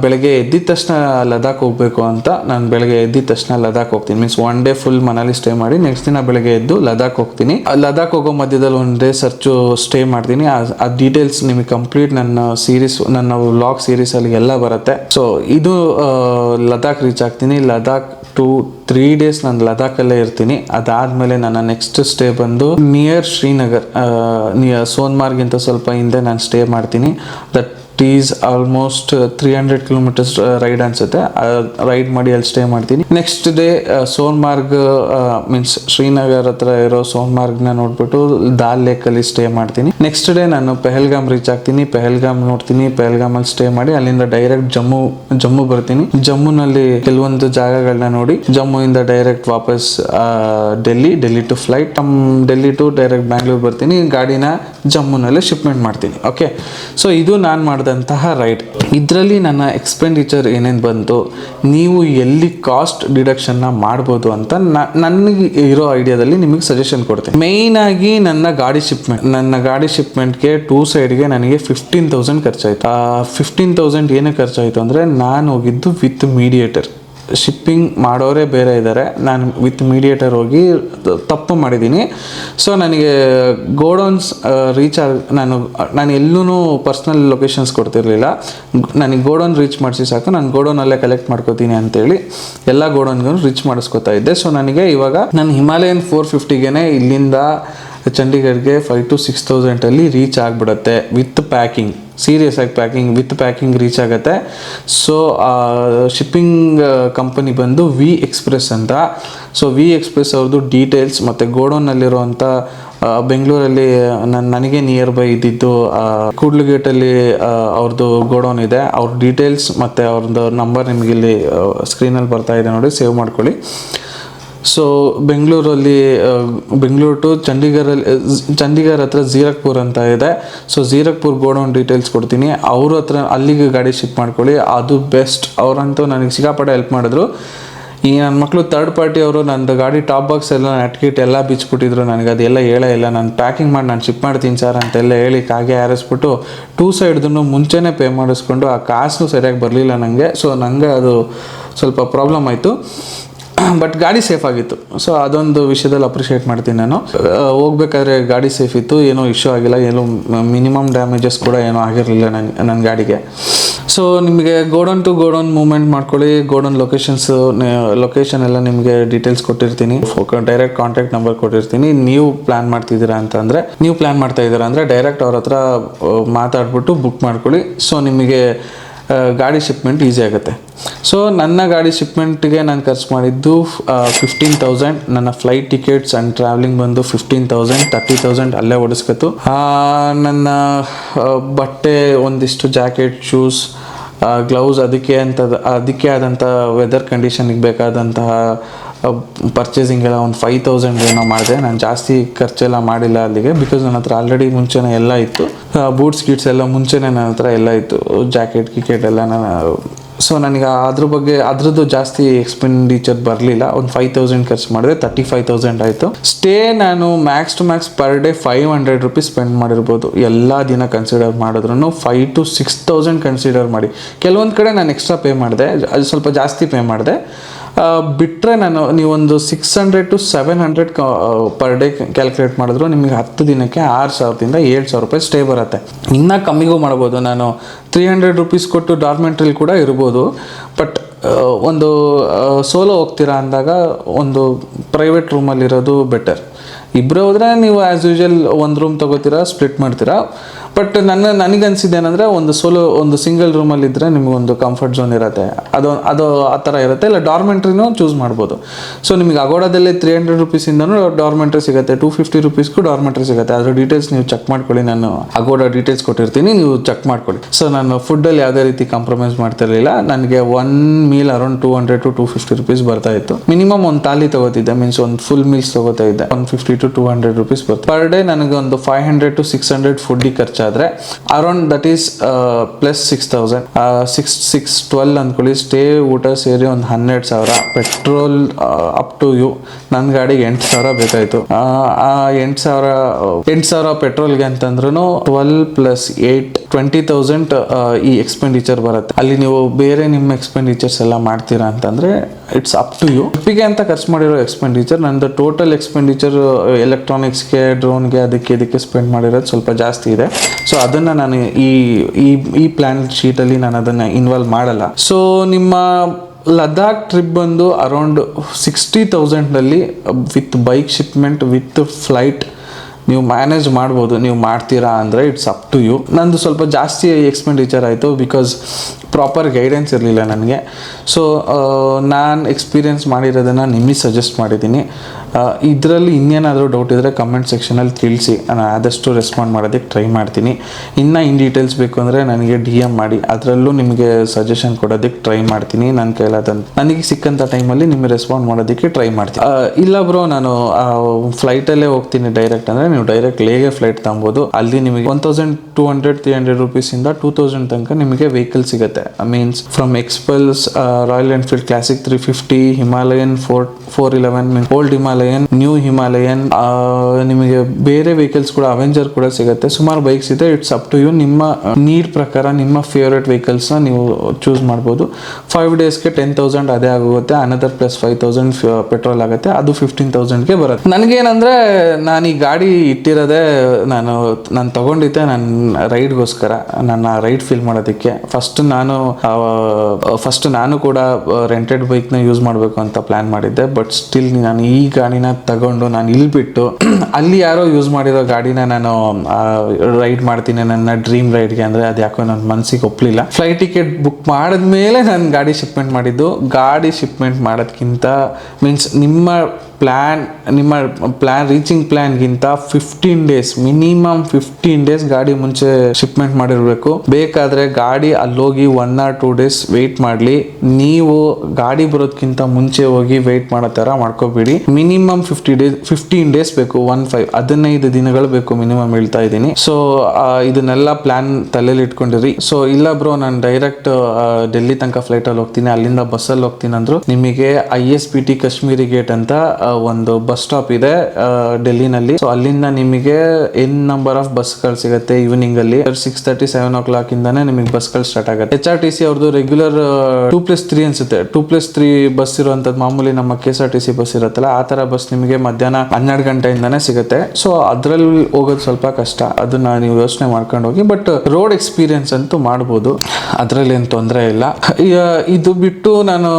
ಬೆಳಗ್ಗೆ ಎದ್ದಿದ ತಕ್ಷಣ ಲದಾಖ್ ಹೋಗಬೇಕು ಅಂತ ನಾನು ಬೆಳಗ್ಗೆ ಎದ್ದಿದ ತಕ್ಷಣ ಲದಾಖ್ ಹೋಗ್ತೀನಿ. Means one day full Manali stay ಮಾಡಿ ನೆಕ್ಸ್ಟ್ ದಿನ ಬೆಳಗ್ಗೆ ಎದ್ದು ಲದಾಖ್ ಹೋಗ್ತೀನಿ. ಲದಾಖ್ ಹೋಗೋ ಮಧ್ಯದಲ್ಲಿ ಒಂದು ಡೇ ಸರ್ಚು ಸ್ಟೇ ಮಾಡ್ತೀನಿ. ಆ- ಡೀಟೇಲ್ಸ್ ನಿಮಗೆ ಕಂಪ್ಲೀಟ್ ನನ್ನ ಸೀರೀಸ್ ನನ್ನ ವ್ಲಾಗ್ ಸೀರೀಸಲ್ಲಿ ಎಲ್ಲ ಬರುತ್ತೆ. ಸೊ ಇದು ಲದಾಖ್ ರೀಚ್ ಆಗ್ತೀನಿ. ಲದಾಖ್ ಟು ತ್ರೀ ಡೇಸ್ ನಾನು ಲದಾಖಲ್ಲೇ ಇರ್ತೀನಿ. ಅದಾದಮೇಲೆ ನನ್ನ ನೆಕ್ಸ್ಟ್ ಸ್ಟೇ ಬಂದು ನಿಯರ್ ಶ್ರೀನಗರ್ ಸೋನ್ಮಾರ್ಗಿಂತ ಸ್ವಲ್ಪ ಹಿಂದೆ ನಾನು ಸ್ಟೇ ಮಾಡ್ತೀನಿ. That is almost three hundred kilometres ride ಅನ್ಸುತ್ತೆ. ರೈಡ್ ಮಾಡಿ ಅಲ್ಲಿ ಸ್ಟೇ ಮಾಡ್ತೀನಿ. Next day Sonmarg means Srinagar ಹತ್ರ ಇರೋ ಸೋನ್ಮಾರ್ಗ್ನ ನೋಡ್ಬಿಟ್ಟು ದಾಲ್ ಲೇಕಲ್ಲಿ ಸ್ಟೇ ಮಾಡ್ತೀನಿ. ನೆಕ್ಸ್ಟ್ ಡೇ ನಾನು ಪೆಹಲ್ಗಾಮ್ ರೀಚ್ ಆಗ್ತೀನಿ. ಪೆಹಲ್ಗಾಮ್ ನೋಡ್ತೀನಿ. ಪೆಹಲ್ಗಾಮ್ ಅಲ್ಲಿ ಸ್ಟೇ ಮಾಡಿ ಅಲ್ಲಿಂದ ಡೈರೆಕ್ಟ್ ಜಮ್ಮು ಜಮ್ಮು ಬರ್ತೀನಿ. ಜಮ್ಮುನಲ್ಲಿ ಕೆಲವೊಂದು ಜಾಗಗಳನ್ನ ನೋಡಿ. ಜಮ್ಮು ಇಂದ ಡೈರೆಕ್ಟ್ ವಾಪಸ್ ಡೆಲ್ಲಿ ಡೆಲ್ಲಿ ಟು ಫ್ಲೈಟ್ ನಮ್ಮ ಡೆಲ್ಲಿ ಟು ಡೈರೆಕ್ಟ್ ಬ್ಯಾಂಗ್ಳೂರ್ ಬರ್ತೀನಿ. ಗಾಡಿನ ಜಮ್ಮುನಲ್ಲಿ ಶಿಪ್ಮೆಂಟ್ ಮಾಡ್ತೀನಿ. ಓಕೆ ಸೊ ಇದು ನಾನು ಮಾಡಿದಂತಹ ರೈಡ್ ಇದರಲ್ಲಿ ನನ್ನ ಎಕ್ಸ್ಪೆಂಡಿಚರ್ ಏನೇನು ಬಂತು, ನೀವು ಎಲ್ಲಿ ಕಾಸ್ಟ್ ಡಿಡಕ್ಷನ್ನ ಮಾಡ್ಬೋದು ಅಂತ ನನಗೆ ಇರೋ ಐಡಿಯಾದಲ್ಲಿ ನಿಮಗೆ ಸಜೆಷನ್ ಕೊಡ್ತೀನಿ. ಮೇಯ್ನ್ ಆಗಿ ನನ್ನ ಗಾಡಿ ಶಿಪ್ಮೆಂಟ್ ನನ್ನ ಗಾಡಿ ಶಿಪ್ಮೆಂಟ್ಗೆ ಟೂ ಸೈಡ್ಗೆ ನನಗೆ ಫಿಫ್ಟೀನ್ ತೌಸಂಡ್ ಖರ್ಚಾಯ್ತು. ಫಿಫ್ಟೀನ್ ತೌಸಂಡ್ ಏನಕ್ಕೆ ಖರ್ಚಾಯಿತು ಅಂದರೆ ನಾನು ಹೋಗಿದ್ದು ವಿತ್ ಮೀಡಿಯೇಟರ್ ಶಿಪ್ಪಿಂಗ್ ಮಾಡೋರೇ ಬೇರೆ ಇದ್ದಾರೆ. ನಾನು ವಿತ್ ಮೀಡಿಯೇಟರ್ ಹೋಗಿ ತಪ್ಪು ಮಾಡಿದ್ದೀನಿ ಸೊ ನನಗೆ ಗೋಡೌನ್ಸ್ ರೀಚ್ ಆಗ, ನಾನು ನಾನು ಎಲ್ಲೂ ಪರ್ಸ್ನಲ್ ಲೊಕೇಶನ್ಸ್ ಕೊಡ್ತಿರಲಿಲ್ಲ. ನನಗೆ ಗೋಡೌನ್ ರೀಚ್ ಮಾಡಿಸಿ ಸಾಕು. ನಾನು ಗೋಡೌನಲ್ಲೇ ಕಲೆಕ್ಟ್ ಮಾಡ್ಕೋತೀನಿ ಅಂತೇಳಿ ಎಲ್ಲ ಗೋಡೌನ್ಗೂ ರೀಚ್ ಮಾಡಿಸ್ಕೊತಾ ಇದ್ದೆ. ಸೊ ನನಗೆ ಇವಾಗ ನಾನು ಹಿಮಾಲಯನ್ ಫೋರ್ ಫಿಫ್ಟಿಗೆ ಇಲ್ಲಿಂದ ಚಂಡೀಗಢ್ಗೆ ಫೈವ್ ಟು ಸಿಕ್ಸ್ ತೌಸಂಡಲ್ಲಿ ರೀಚ್ ಆಗಿಬಿಡುತ್ತೆ ವಿತ್ ಪ್ಯಾಕಿಂಗ್ ಸೀರಿಯಸ್ ಆಗಿ ಪ್ಯಾಕಿಂಗ್ ವಿತ್ ಪ್ಯಾಕಿಂಗ್ ರೀಚ್ ಆಗುತ್ತೆ. ಸೊ ಶಿಪ್ಪಿಂಗ್ ಕಂಪನಿ ಬಂದು ವಿ ಎಕ್ಸ್ಪ್ರೆಸ್ ಅಂತ. ಸೊ ವಿ ಎಕ್ಸ್ಪ್ರೆಸ್ ಅವ್ರದ್ದು ಡೀಟೇಲ್ಸ್ ಮತ್ತು ಗೋಡೌನಲ್ಲಿರುವಂಥ ಬೆಂಗಳೂರಲ್ಲಿ ನನ್ನ ನನಗೆ ನಿಯರ್ ಬೈ ಇದ್ದಿದ್ದು ಕೂಡ್ಲು ಕೂಡ್ಲುಗೇಟಲ್ಲಿ ಅವ್ರದ್ದು ಗೋಡೌನ್ ಇದೆ. ಅವ್ರ ಡೀಟೇಲ್ಸ್ ಮತ್ತು ಅವ್ರದ್ದು ನಂಬರ್ ನಿಮಗೆ ಇಲ್ಲಿ ಸ್ಕ್ರೀನಲ್ಲಿ ಬರ್ತಾ ಇದೆ ನೋಡಿ. ಸೇವ್ ಮಾಡ್ಕೊಳ್ಳಿ. ಸೊ ಬೆಂಗಳೂರಲ್ಲಿ ಬೆಂಗಳೂರು ಟು ಚಂಡೀಗಢಲ್ಲಿ ಚಂಡೀಗಢ ಹತ್ರ ಜೀರಕ್ಪುರ್ ಅಂತ ಇದೆ. ಸೊ ಜೀರಕ್ಪುರ್ ಗೋಡೌನ್ ಡೀಟೇಲ್ಸ್ ಕೊಡ್ತೀನಿ. ಅವ್ರ ಹತ್ರ ಅಲ್ಲಿಗೆ ಗಾಡಿ ಶಿಫ್ಟ್ ಮಾಡ್ಕೊಳ್ಳಿ. ಅದು ಬೆಸ್ಟ್ ಅವರಂತೂ ನನಗೆ ಸಿಕ್ಕಾಪಟ್ಟೆ ಹೆಲ್ಪ್ ಮಾಡಿದ್ರು. ಈ ನನ್ನ ಮಕ್ಕಳು ತರ್ಡ್ ಪಾರ್ಟಿ ಅವರು, ನಂದು ಗಾಡಿ ಟಾಪ್ ಬಾಕ್ಸ್ ಎಲ್ಲ ನೆಟ್ಕಿಟ್ ಎಲ್ಲ ಬಿಚ್ಚಿಬಿಟ್ಟಿದ್ರು ನನಗೆ. ಅದೆಲ್ಲ ಹೇಳೇ ಇಲ್ಲ. ನಾನು ಪ್ಯಾಕಿಂಗ್ ಮಾಡಿ ನಾನು ಶಿಫ್ಟ್ ಮಾಡ್ತೀನಿ ಸರ್ ಅಂತೆಲ್ಲ ಹೇಳಿ ಕಾಗೆ ಆರಿಸ್ಬಿಟ್ಟು ಟೂ ಸೈಡ್ದು ಮುಂಚೆನೇ ಪೇ ಮಾಡಿಸ್ಕೊಂಡು ಆ ಕಾಸು ಸರಿಯಾಗಿ ಬರಲಿಲ್ಲ ನನಗೆ ಸೊ ನನಗೆ ಅದು ಸ್ವಲ್ಪ ಪ್ರಾಬ್ಲಮ್ ಆಯಿತು. ಬಟ್ ಗಾಡಿ ಸೇಫ್ ಆಗಿತ್ತು. ಸೊ ಅದೊಂದು ವಿಷಯದಲ್ಲಿ ಅಪ್ರಿಷಿಯೇಟ್ ಮಾಡ್ತೀನಿ ನಾನು. ಆ, ಹೋಗ್ಬೇಕಾದ್ರೆ ಗಾಡಿ ಸೇಫ್ ಇತ್ತು. ಏನೂ ಇಶ್ಯೂ ಆಗಿಲ್ಲ. ಏನೋ ಮಿನಿಮಮ್ ಡ್ಯಾಮೇಜಸ್ ಕೂಡ ಏನೂ ಆಗಿರಲಿಲ್ಲ ನನ್ನ ನನ್ನ ಗಾಡಿಗೆ. ಸೊ ನಿಮಗೆ ಗೋಡೌನ್ ಟು ಗೋಡೌನ್ ಮೂವ್ಮೆಂಟ್ ಮಾಡ್ಕೊಳ್ಳಿ. ಗೋಡೌನ್ ಲೊಕೇಶನ್ಸ್ ಲೊಕೇಶನ್ ಎಲ್ಲ ನಿಮಗೆ ಡೀಟೇಲ್ಸ್ ಕೊಟ್ಟಿರ್ತೀನಿ. ಡೈರೆಕ್ಟ್ ಕಾಂಟ್ಯಾಕ್ಟ್ ನಂಬರ್ ಕೊಟ್ಟಿರ್ತೀನಿ. ನೀವು ಪ್ಲ್ಯಾನ್ ಮಾಡ್ತಿದ್ದೀರಾ ಅಂತಂದರೆ ನೀವು ಪ್ಲ್ಯಾನ್ ಮಾಡ್ತಾ ಇದ್ದೀರಾ ಅಂದರೆ ಡೈರೆಕ್ಟ್ ಅವ್ರ ಹತ್ರ ಆ, ಮಾತಾಡ್ಬಿಟ್ಟು ಬುಕ್ ಮಾಡ್ಕೊಳ್ಳಿ. ಸೊ ನಿಮಗೆ ಗಾಡಿ ಶಿಪ್ಮೆಂಟ್ ಈಸಿ ಆಗುತ್ತೆ. ಸೊ ನನ್ನ ಗಾಡಿ ಶಿಪ್ಮೆಂಟ್ಗೆ ನಾನು ಖರ್ಚು ಮಾಡಿದ್ದು ಫಿಫ್ಟೀನ್ ತೌಸಂಡ್ ನನ್ನ ಫ್ಲೈಟ್ ಟಿಕೆಟ್ಸ್ ಆ್ಯಂಡ್ ಟ್ರಾವೆಲಿಂಗ್ ಬಂದು ಫಿಫ್ಟೀನ್ ತೌಸಂಡ್ ತರ್ಟಿ ತೌಸಂಡ್ ಅಲ್ಲೇ ಓಡಿಸ್ಕತ್ತು. ನನ್ನ ಬಟ್ಟೆ, ಒಂದಿಷ್ಟು ಜಾಕೆಟ್ ಶೂಸ್ ಗ್ಲೌಸ್ ಅದಕ್ಕೆ ಅಂತ ಅದಕ್ಕೆ ಆದಂಥ ವೆದರ್ ಕಂಡೀಷನಿಗೆ ಬೇಕಾದಂತಹ ಪರ್ಚೇಸಿಂಗ್ ಎಲ್ಲ ಒಂದು ಫೈವ್ ತೌಸಂಡ್ ಏನೋ ಮಾಡಿದೆ. ನಾನು ಜಾಸ್ತಿ ಖರ್ಚೆಲ್ಲ ಮಾಡಿಲ್ಲ ಅಲ್ಲಿಗೆ ಬಿಕಾಸ್ ನನ್ನ ಹತ್ರ ಆಲ್ರೆಡಿ ಮುಂಚೆನೇ ಎಲ್ಲ ಇತ್ತು. ಬೂಟ್ಸ್ ಗಿಟ್ಸ್ ಎಲ್ಲ ಮುಂಚೆನೇ ನನ್ನ ಹತ್ರ ಎಲ್ಲ ಇತ್ತು. ಜಾಕೆಟ್ ಗಿಕೆಟ್ ಎಲ್ಲ ನಾನು ಸೊ ನನಗೆ ಅದ್ರ ಬಗ್ಗೆ, ಅದ್ರದ್ದು ಜಾಸ್ತಿ ಎಕ್ಸ್ಪೆಂಡಿಚರ್ ಬರಲಿಲ್ಲ. ಒಂದು ಫೈವ್ ತೌಸಂಡ್ ಖರ್ಚು ಮಾಡಿದೆ. ತರ್ಟಿ ಫೈವ್ ತೌಸಂಡ್ ಆಯಿತು. ಸ್ಟೇ ನಾನು max to max per day five hundred rupees spend ಮಾಡಿರ್ಬೋದು. ಎಲ್ಲ ದಿನ ಕನ್ಸಿಡರ್ ಮಾಡಿದ್ರು five to six thousand consider ಮಾಡಿ. ಕೆಲವೊಂದು ಕಡೆ ನಾನು ಎಕ್ಸ್ಟ್ರಾ ಪೇ ಮಾಡಿದೆ. ಅದು ಸ್ವಲ್ಪ ಜಾಸ್ತಿ ಪೇ ಮಾಡಿದೆ. ಬಿಟ್ಟರೆ ನಾನು ನೀವೊಂದು six hundred to seven hundred per day calculate ಮಾಡಿದ್ರು ನಿಮಗೆ ಹತ್ತು ದಿನಕ್ಕೆ ಆರು ಸಾವಿರದಿಂದ ಏಳು ಸಾವಿರ ರೂಪಾಯಿ ಸ್ಟೇ ಬರುತ್ತೆ. ಇನ್ನೂ ಕಮ್ಮಿಗೂ ಮಾಡ್ಬೋದು. ನಾನು ತ್ರೀ ಹಂಡ್ರೆಡ್ ರುಪೀಸ್ ಕೊಟ್ಟು ಡಾರ್ಮೆಂಟ್ರಿಲಿ ಕೂಡ ಇರ್ಬೋದು. ಬಟ್ ಒಂದು ಸೋಲೋ ಹೋಗ್ತೀರಾ ಅಂದಾಗ ಒಂದು ಪ್ರೈವೇಟ್ ರೂಮಲ್ಲಿರೋದು ಬೆಟರ್ ಇಬ್ಬರು ಹೋದರೆ ನೀವು ಆ್ಯಸ್ ಯೂಶಲ್ ಒಂದು ರೂಮ್ ತೊಗೋತೀರಾ ಸ್ಪ್ಲಿಟ್ ಮಾಡ್ತೀರಾ. ಬಟ್ ನನ್ನ ನನಗನ್ಸಿದ್ದೇನೆಂದರೆ ಒಂದು ಸೋಲೋ ಒಂದು ಸಿಂಗಲ್ ರೂಮಲ್ಲಿದ್ದರೆ ನಿಮಗೊಂದು ಕಂಫರ್ಟ್ ಝೋನ್ ಇರುತ್ತೆ. ಅದು ಅದು ಆ ಥರ ಇರುತ್ತೆ. ಇಲ್ಲ ಡಾರ್ಮೆಂಟ್ರಿನೂ ಚೂಸ್ ಮಾಡ್ಬೋದು. ಸೊ ನಿಮಗೆ ಅಗೋಡಾದಲ್ಲಿ ತ್ರೀ ಹಂಡ್ರೆಡ್ ರುಪೀಸಿಂದನೂ ಡಾರ್ಮೆಂಟ್ರಿ ಸಿಗುತ್ತೆ. ಟೂ ಫಿಫ್ಟಿ ರುಪೀಸ್ಗೂ ಡಾರ್ಮೆಂಟ್ರಿ ಸಿಗುತ್ತೆ. ಅದರ ಡೀಟೇಲ್ಸ್ ನೀವು ಚೆಕ್ ಮಾಡ್ಕೊಳ್ಳಿ. ನಾನು ಅಗೋಡ ಡೀಟೇಲ್ಸ್ ಕೊಟ್ಟಿರ್ತೀನಿ. ನೀವು ಚೆಕ್ ಮಾಡ್ಕೊಳ್ಳಿ. ಸೊ ನಾನು ಫುಡ್ಡಲ್ಲಿ ಯಾವುದೇ ರೀತಿ ಕಾಂಪ್ರಮೈಸ್ ಮಾಡ್ತಿರಲಿಲ್ಲ. ನನಗೆ one meal around two hundred to two fifty rupees ಬರ್ತಾ ಇತ್ತು. ಮಿನಿಮಮ್ ಒಂದು ತಾಲಿ ತಗೋತಿದ್ದೆ. ಮೀನ್ಸ್ ಒಂದು ಫುಲ್ ಮೀಲ್ಸ್ ತಗೋತಾ ಇದ್ದೆ. One fifty to two hundred rupees ಬರ್ತದೆ ಪರ್ ಡೇ ನನಗೆ ಒಂದು five hundred to six hundred ಫುಡ್ಡಿಗೆ ಖರ್ಚಾದರೆ around that is plus six thousand six six twelve ಅಂದ್ಕೊಳ್ಳಿ ಸ್ಟೇ ಊಟ ಸೇರಿ ಒಂದು ಹನ್ನೆರಡು ಸಾವಿರ ಪೆಟ್ರೋಲ್ ಅಪ್ ಟು ಯು ನನ್ನ ಗಾಡಿಗೆ ಎಂಟು ಸಾವಿರ ಬೇಕಾಯಿತು. ಆ ಎಂಟು ಸಾವಿರ ಎಂಟು ಸಾವಿರ ಪೆಟ್ರೋಲ್ಗೆ ಅಂತಂದ್ರೂ twelve plus eight twenty thousand ಈ ಎಕ್ಸ್ಪೆಂಡಿಚರ್ ಬರುತ್ತೆ. ಅಲ್ಲಿ ನೀವು ಬೇರೆ ನಿಮ್ಮ ಎಕ್ಸ್ಪೆಂಡಿಚರ್ಸ್ ಎಲ್ಲ ಮಾಡ್ತೀರಾ ಅಂತಂದರೆ ಇಟ್ಸ್ ಅಪ್ ಟು ಯು. ಟ್ರಿಪ್ಪಿಗೆ ಅಂತ ಖರ್ಚು ಮಾಡಿರೋ ಎಕ್ಸ್ಪೆಂಡಿಚರ್, ನಂದು ಟೋಟಲ್ ಎಕ್ಸ್ಪೆಂಡಿಚರ್, ಎಲೆಕ್ಟ್ರಾನಿಕ್ಸ್ಗೆ, ಡ್ರೋನ್ಗೆ ಅದಕ್ಕೆ ಇದಕ್ಕೆ ಸ್ಪೆಂಡ್ ಮಾಡಿರೋದು ಸ್ವಲ್ಪ ಜಾಸ್ತಿ ಇದೆ. ಸೊ ಅದನ್ನು ನಾನು ಈ ಈ ಪ್ಲ್ಯಾನ್ ಶೀಟಲ್ಲಿ ನಾನು ಅದನ್ನು ಇನ್ವಾಲ್ವ್ ಮಾಡಲ್ಲ. ಸೊ ನಿಮ್ಮ ಲದಾಖ್ ಟ್ರಿಪ್ ಬಂದು around sixty ತೌಸಂಡ್ನಲ್ಲಿ with bike shipment with flight ನೀವು ಮ್ಯಾನೇಜ್ ಮಾಡ್ಬೋದು. ನೀವು ಮಾಡ್ತೀರಾ ಅಂದರೆ ಇಟ್ಸ್ ಅಪ್ ಟು ಯು ನಂದು ಸ್ವಲ್ಪ ಜಾಸ್ತಿ ಎಕ್ಸ್ಪೆಂಡಿಚರ್ ಆಯಿತು ಬಿಕಾಸ್ ಪ್ರಾಪರ್ ಗೈಡೆನ್ಸ್ ಇರಲಿಲ್ಲ ನನಗೆ. ಸೊ ನಾನು ಎಕ್ಸ್ಪೀರಿಯೆನ್ಸ್ ಮಾಡಿರೋದನ್ನು ನಿಮಗೆ ಸಜೆಸ್ಟ್ ಮಾಡಿದ್ದೀನಿ. ಇದರಲ್ಲಿ ಇನ್ನೇನಾದರೂ ಡೌಟ್ ಇದ್ದರೆ ಕಮೆಂಟ್ ಸೆಕ್ಷನಲ್ಲಿ ತಿಳಿಸಿ. ನಾನು ಆದಷ್ಟು ರೆಸ್ಪಾಂಡ್ ಮಾಡೋದಕ್ಕೆ ಟ್ರೈ ಮಾಡ್ತೀನಿ. ಇನ್ನೂ ಇನ್ ಡೀಟೇಲ್ಸ್ ಬೇಕು ಅಂದರೆ ನನಗೆ ಡಿ ಎಂ ಮಾಡಿ. ಅದರಲ್ಲೂ ನಿಮಗೆ ಸಜೆಷನ್ ಕೊಡೋದಕ್ಕೆ ಟ್ರೈ ಮಾಡ್ತೀನಿ. ನನ್ನ ಕೈಲಾದಂತ ನನಗೆ ಸಿಕ್ಕಂಥ ಟೈಮಲ್ಲಿ ನಿಮಗೆ ರೆಸ್ಪಾಂಡ್ ಮಾಡೋದಕ್ಕೆ ಟ್ರೈ ಮಾಡ್ತೀನಿ. ಇಲ್ಲ ಬ್ರೋ ನಾನು ಫ್ಲೈಟಲ್ಲೇ ಹೋಗ್ತೀನಿ ಡೈರೆಕ್ಟ್ ಅಂದರೆ ನೀವು ಡೈರೆಕ್ಟ್ ಲೇಗೆ ಫ್ಲೈಟ್ ತಗೊಬೋದು. ಅಲ್ಲಿ ನಿಮಗೆ one thousand two hundred three hundred ರುಪೀಸಿಂದ two thousand ತನಕ ನಿಮಗೆ ವೆಹಿಕಲ್ ಸಿಗುತ್ತೆ. Means from Xpulse Royal Enfield Classic three fifty Himalayan four four eleven mean old Himalayan new Himalayan ನಿಮಗೆ ಬೇರೆ ವೆಹಿಕಲ್ಸ್ ಕೂಡ ಅವೆಂಜರ್ ಕೂಡ ಸಿಗುತ್ತೆ. ಸುಮಾರು ಬೈಕ್ಸ್ ಇದೆ. ಇಟ್ಸ್ ಅಪ್ ಟು ಯು ನಿಮ್ಮ ನೀರ್ ಪ್ರಕಾರ, ನಿಮ್ಮ ಫೇವ್ರೆಟ್ ವೆಹಿಕಲ್ಸ್ನ ನೀವು ಚೂಸ್ ಮಾಡ್ಬೋದು. ಫೈವ್ ಡೇಸ್ಗೆ ಟೆನ್ ತೌಸಂಡ್ ಅದೇ ಆಗುತ್ತೆ. Another plus five thousand petrol ಆಗುತ್ತೆ. ಅದು ಫಿಫ್ಟೀನ್ ತೌಸಂಡ್ಗೆ ಬರುತ್ತೆ. ನನಗೇನಂದ್ರೆ, ನಾನು ಈ ಗಾಡಿ ಇಟ್ಟಿರೋದೆ, ನಾನು ನಾನು ತಗೊಂಡಿದ್ದೆ ನನ್ನ ರೈಡ್ಗೋಸ್ಕರ ನನ್ನ ರೈಡ್ ಫೀಲ್ ಮಾಡೋದಕ್ಕೆ. ಫಸ್ಟ್ ನಾನು ಫಸ್ಟ್ ನಾನು ಕೂಡ ರೆಂಟೆಡ್ ಬೈಕ್ನ ಯೂಸ್ ಮಾಡಬೇಕು ಅಂತ ಪ್ಲ್ಯಾನ್ ಮಾಡಿದ್ದೆ. ಬಟ್ ಸ್ಟಿಲ್ ನಾನು ಈ ಗಾಡಿನ ತಗೊಂಡು ನಾನು ಇಲ್ಲಿ ಬಿಟ್ಟು <clears throat> ಅಲ್ಲಿ ಯಾರೋ ಯೂಸ್ ಮಾಡಿರೋ ಗಾಡಿನ ನಾನು ರೈಡ್ ಮಾಡ್ತೀನಿ ನನ್ನ ಡ್ರೀಮ್ ರೈಡ್ಗೆ ಅಂದರೆ ಅದು ಯಾಕೋ ನನ್ನ ಮನಸ್ಸಿಗೆ ಒಪ್ಪಲಿಲ್ಲ ಫ್ಲೈಟ್ ಟಿಕೆಟ್ ಬುಕ್ ಮಾಡಿದ್ಮೇಲೆ ನಾನು ಗಾಡಿ ಶಿಪ್ಮೆಂಟ್ ಮಾಡಿದ್ದು. ಗಾಡಿ ಶಿಪ್ಮೆಂಟ್ ಮಾಡೋದಕ್ಕಿಂತ ಮೀನ್ಸ್ ನಿಮ್ಮ ಪ್ಲ್ಯಾನ್ ನಿಮ್ಮ plan reaching ಪ್ಲ್ಯಾನ್ಗಿಂತ fifteen days minimum fifteen days ಗಾಡಿ ಮುಂಚೆ ಶಿಪ್ಮೆಂಟ್ ಮಾಡಿರಬೇಕು. ಬೇಕಾದರೆ ಗಾಡಿ ಅಲ್ಲೋಗಿ one or two days wait ಮಾಡಲಿ. ನೀವು ಗಾಡಿ ಬರೋದಕ್ಕಿಂತ ಮುಂಚೆ ಹೋಗಿ ವೆಯ್ಟ್ ಮಾಡೋ ಥರ ಮಾಡ್ಕೋಬೇಡಿ. Minimum fifty days fifteen days ಬೇಕು ಒನ್ ಫೈವ್ ಹದಿನೈದು ದಿನಗಳು ಬೇಕು ಮಿನಿಮಮ್ ಹೇಳ್ತಾ ಇದ್ದೀನಿ. ಸೊ ಇದನ್ನೆಲ್ಲ ಪ್ಲ್ಯಾನ್ ತಲೆಯಲ್ಲಿ ಇಟ್ಕೊಂಡಿರಿ. ಸೊ ಇಲ್ಲ ಬ್ರೋ ನಾನು ಡೈರೆಕ್ಟ್ ಡೆಲ್ಲಿ ತನಕ ಫ್ಲೈಟಲ್ಲಿ ಹೋಗ್ತೀನಿ. ಅಲ್ಲಿಂದ ಬಸ್ಸಲ್ಲಿ ಹೋಗ್ತೀನಿ ಅಂದ್ರು ನಿಮಗೆ I S B T Kashmiri Gate ಅಂತ ಒಂದು ಬಸ್ ಸ್ಟಾಪ್ ಇದೆ ಡೆಲ್ಲಿನಲ್ಲಿ. ಸೊ ಅಲ್ಲಿಂದ ನಿಮಗೆ ಎನ್ ನಂಬರ್ ಆಫ್ ಬಸ್ಗಳು ಸಿಗುತ್ತೆ ಈವ್ನಿಂಗ್ ಅಲ್ಲಿ. Six thirty seven o'clock ಇಂದಾನೆ ನಿಮಗೆ ಬಸ್ಗಳು ಸ್ಟಾರ್ಟ್ ಆಗುತ್ತೆ. ಎಚ್ ಆರ್ ಟಿ ಸಿ ಅವ್ರದ್ದು ರೆಗ್ಯುಲರ್ ಟೂ ಪ್ಲಸ್ ತ್ರೀ ಅನ್ಸುತ್ತೆ. ಟೂ ಪ್ಲಸ್ ತ್ರೀ ಬಸ್ ಇರುವಂತದ್ದು ಮಾಮೂಲಿ ನಮ್ಮ K R T C bus ಇರುತ್ತಲ್ಲ, ಆ ತರ ಬಸ್ ನಿಮಗೆ ಮಧ್ಯಾಹ್ನ ಹನ್ನೆರಡು ಗಂಟೆಯಿಂದಾನೇ ಸಿಗುತ್ತೆ. ಸೊ ಅದ್ರಲ್ಲಿ ಹೋಗೋದು ಸ್ವಲ್ಪ ಕಷ್ಟ. ಅದನ್ನ ನೀವು ಯೋಚನೆ ಮಾಡ್ಕೊಂಡು ಹೋಗಿ. ಬಟ್ ರೋಡ್ ಎಕ್ಸ್ಪೀರಿಯನ್ಸ್ ಅಂತೂ ಮಾಡ್ಬೋದು. ಅದರಲ್ಲಿ ಏನು ತೊಂದರೆ ಇಲ್ಲ. ಇದು ಬಿಟ್ಟು ನಾನು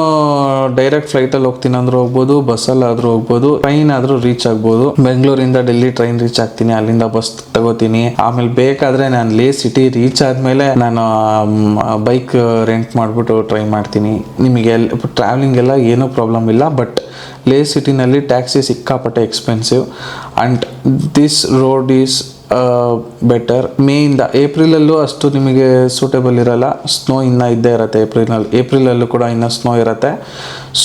ಡೈರೆಕ್ಟ್ ಫ್ಲೈಟಲ್ಲಿ ಹೋಗ್ತೀನಿ ಅಂದ್ರೆ ಹೋಗ್ಬೋದು ಬಸ್ಸಲ್ಲಿ ಆದ್ರೂ ಹೋಗ್ಬೋದು. ಟ್ರೈನ್ ಆದ್ರೂ ರೀಚ್ ಆಗ್ಬೋದು. ಬೆಂಗಳೂರಿಂದ ಡೆಲ್ಲಿ ಟ್ರೈನ್ ರೀಚ್ ಆಗ್ತೀನಿ. ಅಲ್ಲಿಂದ ಬಸ್ ತಗೋತೀನಿ. ಆಮೇಲೆ ಬೇಕಾದ್ರೆ ನಾನು ಲೇ ಸಿಟಿ ರೀಚ್ ಆದ್ಮೇಲೆ ನಾನು ಬೈಕ್ ರೆಂಟ್ ಮಾಡ್ಬಿಟ್ಟು ಟ್ರೈ ಮಾಡ್ತೀನಿ. ನಿಮಗೆ ಟ್ರಾವೆಲಿಂಗ್ ಎಲ್ಲ ಏನೂ ಪ್ರಾಬ್ಲಮ್ ಇಲ್ಲ ಬಟ್ ಲೇ ಸಿಟಿನಲ್ಲಿ ಟ್ಯಾಕ್ಸಿ ಸಿಕ್ಕಾಪಟ್ಟೆ expensive and this road is better ಮೇಯಿಂದ ಏಪ್ರಿಲಲ್ಲೂ ಅಷ್ಟು ನಿಮಗೆ ಸೂಟೇಬಲ್ ಇರಲ್ಲ. ಸ್ನೋ ಇನ್ನೂ ಇದ್ದೇ ಇರುತ್ತೆ ಏಪ್ರಿಲಲ್ಲಿ ಏಪ್ರಿಲಲ್ಲೂ ಕೂಡ ಇನ್ನೂ ಸ್ನೋ ಇರುತ್ತೆ.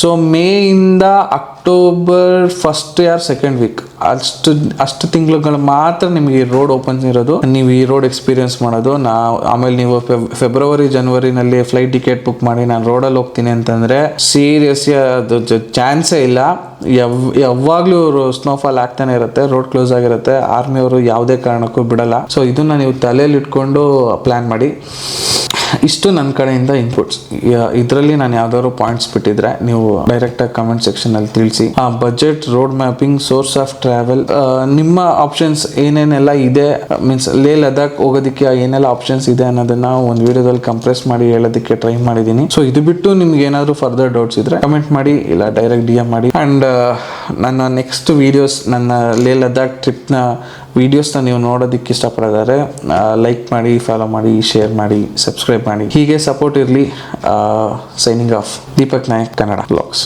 ಸೊ ಇಂದ ಅಕ್ಟೋಬರ್ ಫಸ್ಟ್ ಯಾರ್ ಸೆಕೆಂಡ್ ವೀಕ್ ಅಷ್ಟು ಅಷ್ಟು ತಿಂಗಳುಗಳು ಮಾತ್ರ ನಿಮಗೆ ಈ ರೋಡ್ ಓಪನ್ ಇರೋದು. ನೀವು ಈ ರೋಡ್ ಎಕ್ಸ್ಪೀರಿಯನ್ಸ್ ಮಾಡೋದು. ನಾ ಆಮೇಲೆ ನೀವು ಫೆಬ್- ಫೆಬ್ರವರಿ ಜನವರಿನಲ್ಲಿ ಫ್ಲೈಟ್ ಟಿಕೆಟ್ ಬುಕ್ ಮಾಡಿ ನಾನು ರೋಡಲ್ಲಿ ಹೋಗ್ತೀನಿ ಅಂತಂದರೆ ಸೀರಿಯಸ್ ಅದು ಚಾನ್ಸೇ ಇಲ್ಲ. ಯಾವ, ಯಾವಾಗಲೂ ಸ್ನೋಫಾಲ್ ಆಗ್ತಾನೆ ಇರುತ್ತೆ ರೋಡ್ ಕ್ಲೋಸ್ ಆಗಿರುತ್ತೆ. ಆರ್ಮಿಯವರು ಯಾವುದೇ ಕಾರಣಕ್ಕೂ ಬಿಡಲ್ಲ. ಸೊ ಇದನ್ನ ನೀವು ತಲೆಯಲ್ಲಿ ಇಟ್ಕೊಂಡು ಪ್ಲ್ಯಾನ್ ಮಾಡಿ. ಇಷ್ಟು ನನ್ನ ಕಡೆಯಿಂದ ಇನ್ಪುಟ್ಸ್ ಇದರಲ್ಲಿ ನಾನು ಯಾವ್ದಾದ್ರು ಪಾಯಿಂಟ್ಸ್ ಬಿಟ್ಟಿದ್ರೆ ನೀವು ಡೈರೆಕ್ಟಾಗಿ ಕಮೆಂಟ್ ಸೆಕ್ಷನಲ್ಲಿ ತಿಳಿಸಿ. ಆ budget road mapping source of travel ನಿಮ್ಮ ಆಪ್ಷನ್ಸ್ ಏನೇನೆಲ್ಲ ಇದೆ? ಮೀನ್ಸ್ ಲೇ ಲದಾಖ್ ಹೋಗೋದಕ್ಕೆ ಏನೆಲ್ಲ ಆಪ್ಷನ್ಸ್ ಇದೆ ಅನ್ನೋದನ್ನ ಒಂದು ವಿಡಿಯೋದಲ್ಲಿ ಕಂಪ್ರೆಸ್ ಮಾಡಿ ಹೇಳೋದಕ್ಕೆ ಟ್ರೈ ಮಾಡಿದ್ದೀನಿ ಸೊ ಇದು ಬಿಟ್ಟು ನಿಮ್ಗೆ ಏನಾದರೂ ಫರ್ದರ್ ಡೌಟ್ಸ್ ಇದ್ರೆ ಕಮೆಂಟ್ ಮಾಡಿ, ಇಲ್ಲ ಡೈರೆಕ್ಟ್ ಡಿ ಮಾಡಿ. ಆ್ಯಂಡ್ ನನ್ನ ನೆಕ್ಸ್ಟ್ ವಿಡಿಯೋಸ್ ನನ್ನ ಲೇ ಲದಾಖ್ ಟ್ರಿಪ್ನ ವೀಡಿಯೋಸ್ನ ನೀವು ನೋಡೋದಕ್ಕೆ ಇಷ್ಟಪಡೋದಾದ್ರೆ ಲೈಕ್ ಮಾಡಿ ಫಾಲೋ ಮಾಡಿ ಶೇರ್ ಮಾಡಿ ಸಬ್ಸ್ಕ್ರೈಬ್ ಮಾಡಿ. ಹೀಗೆ ಸಪೋರ್ಟ್ ಇರಲಿ signing off Deepak Nayak Kannada vlogs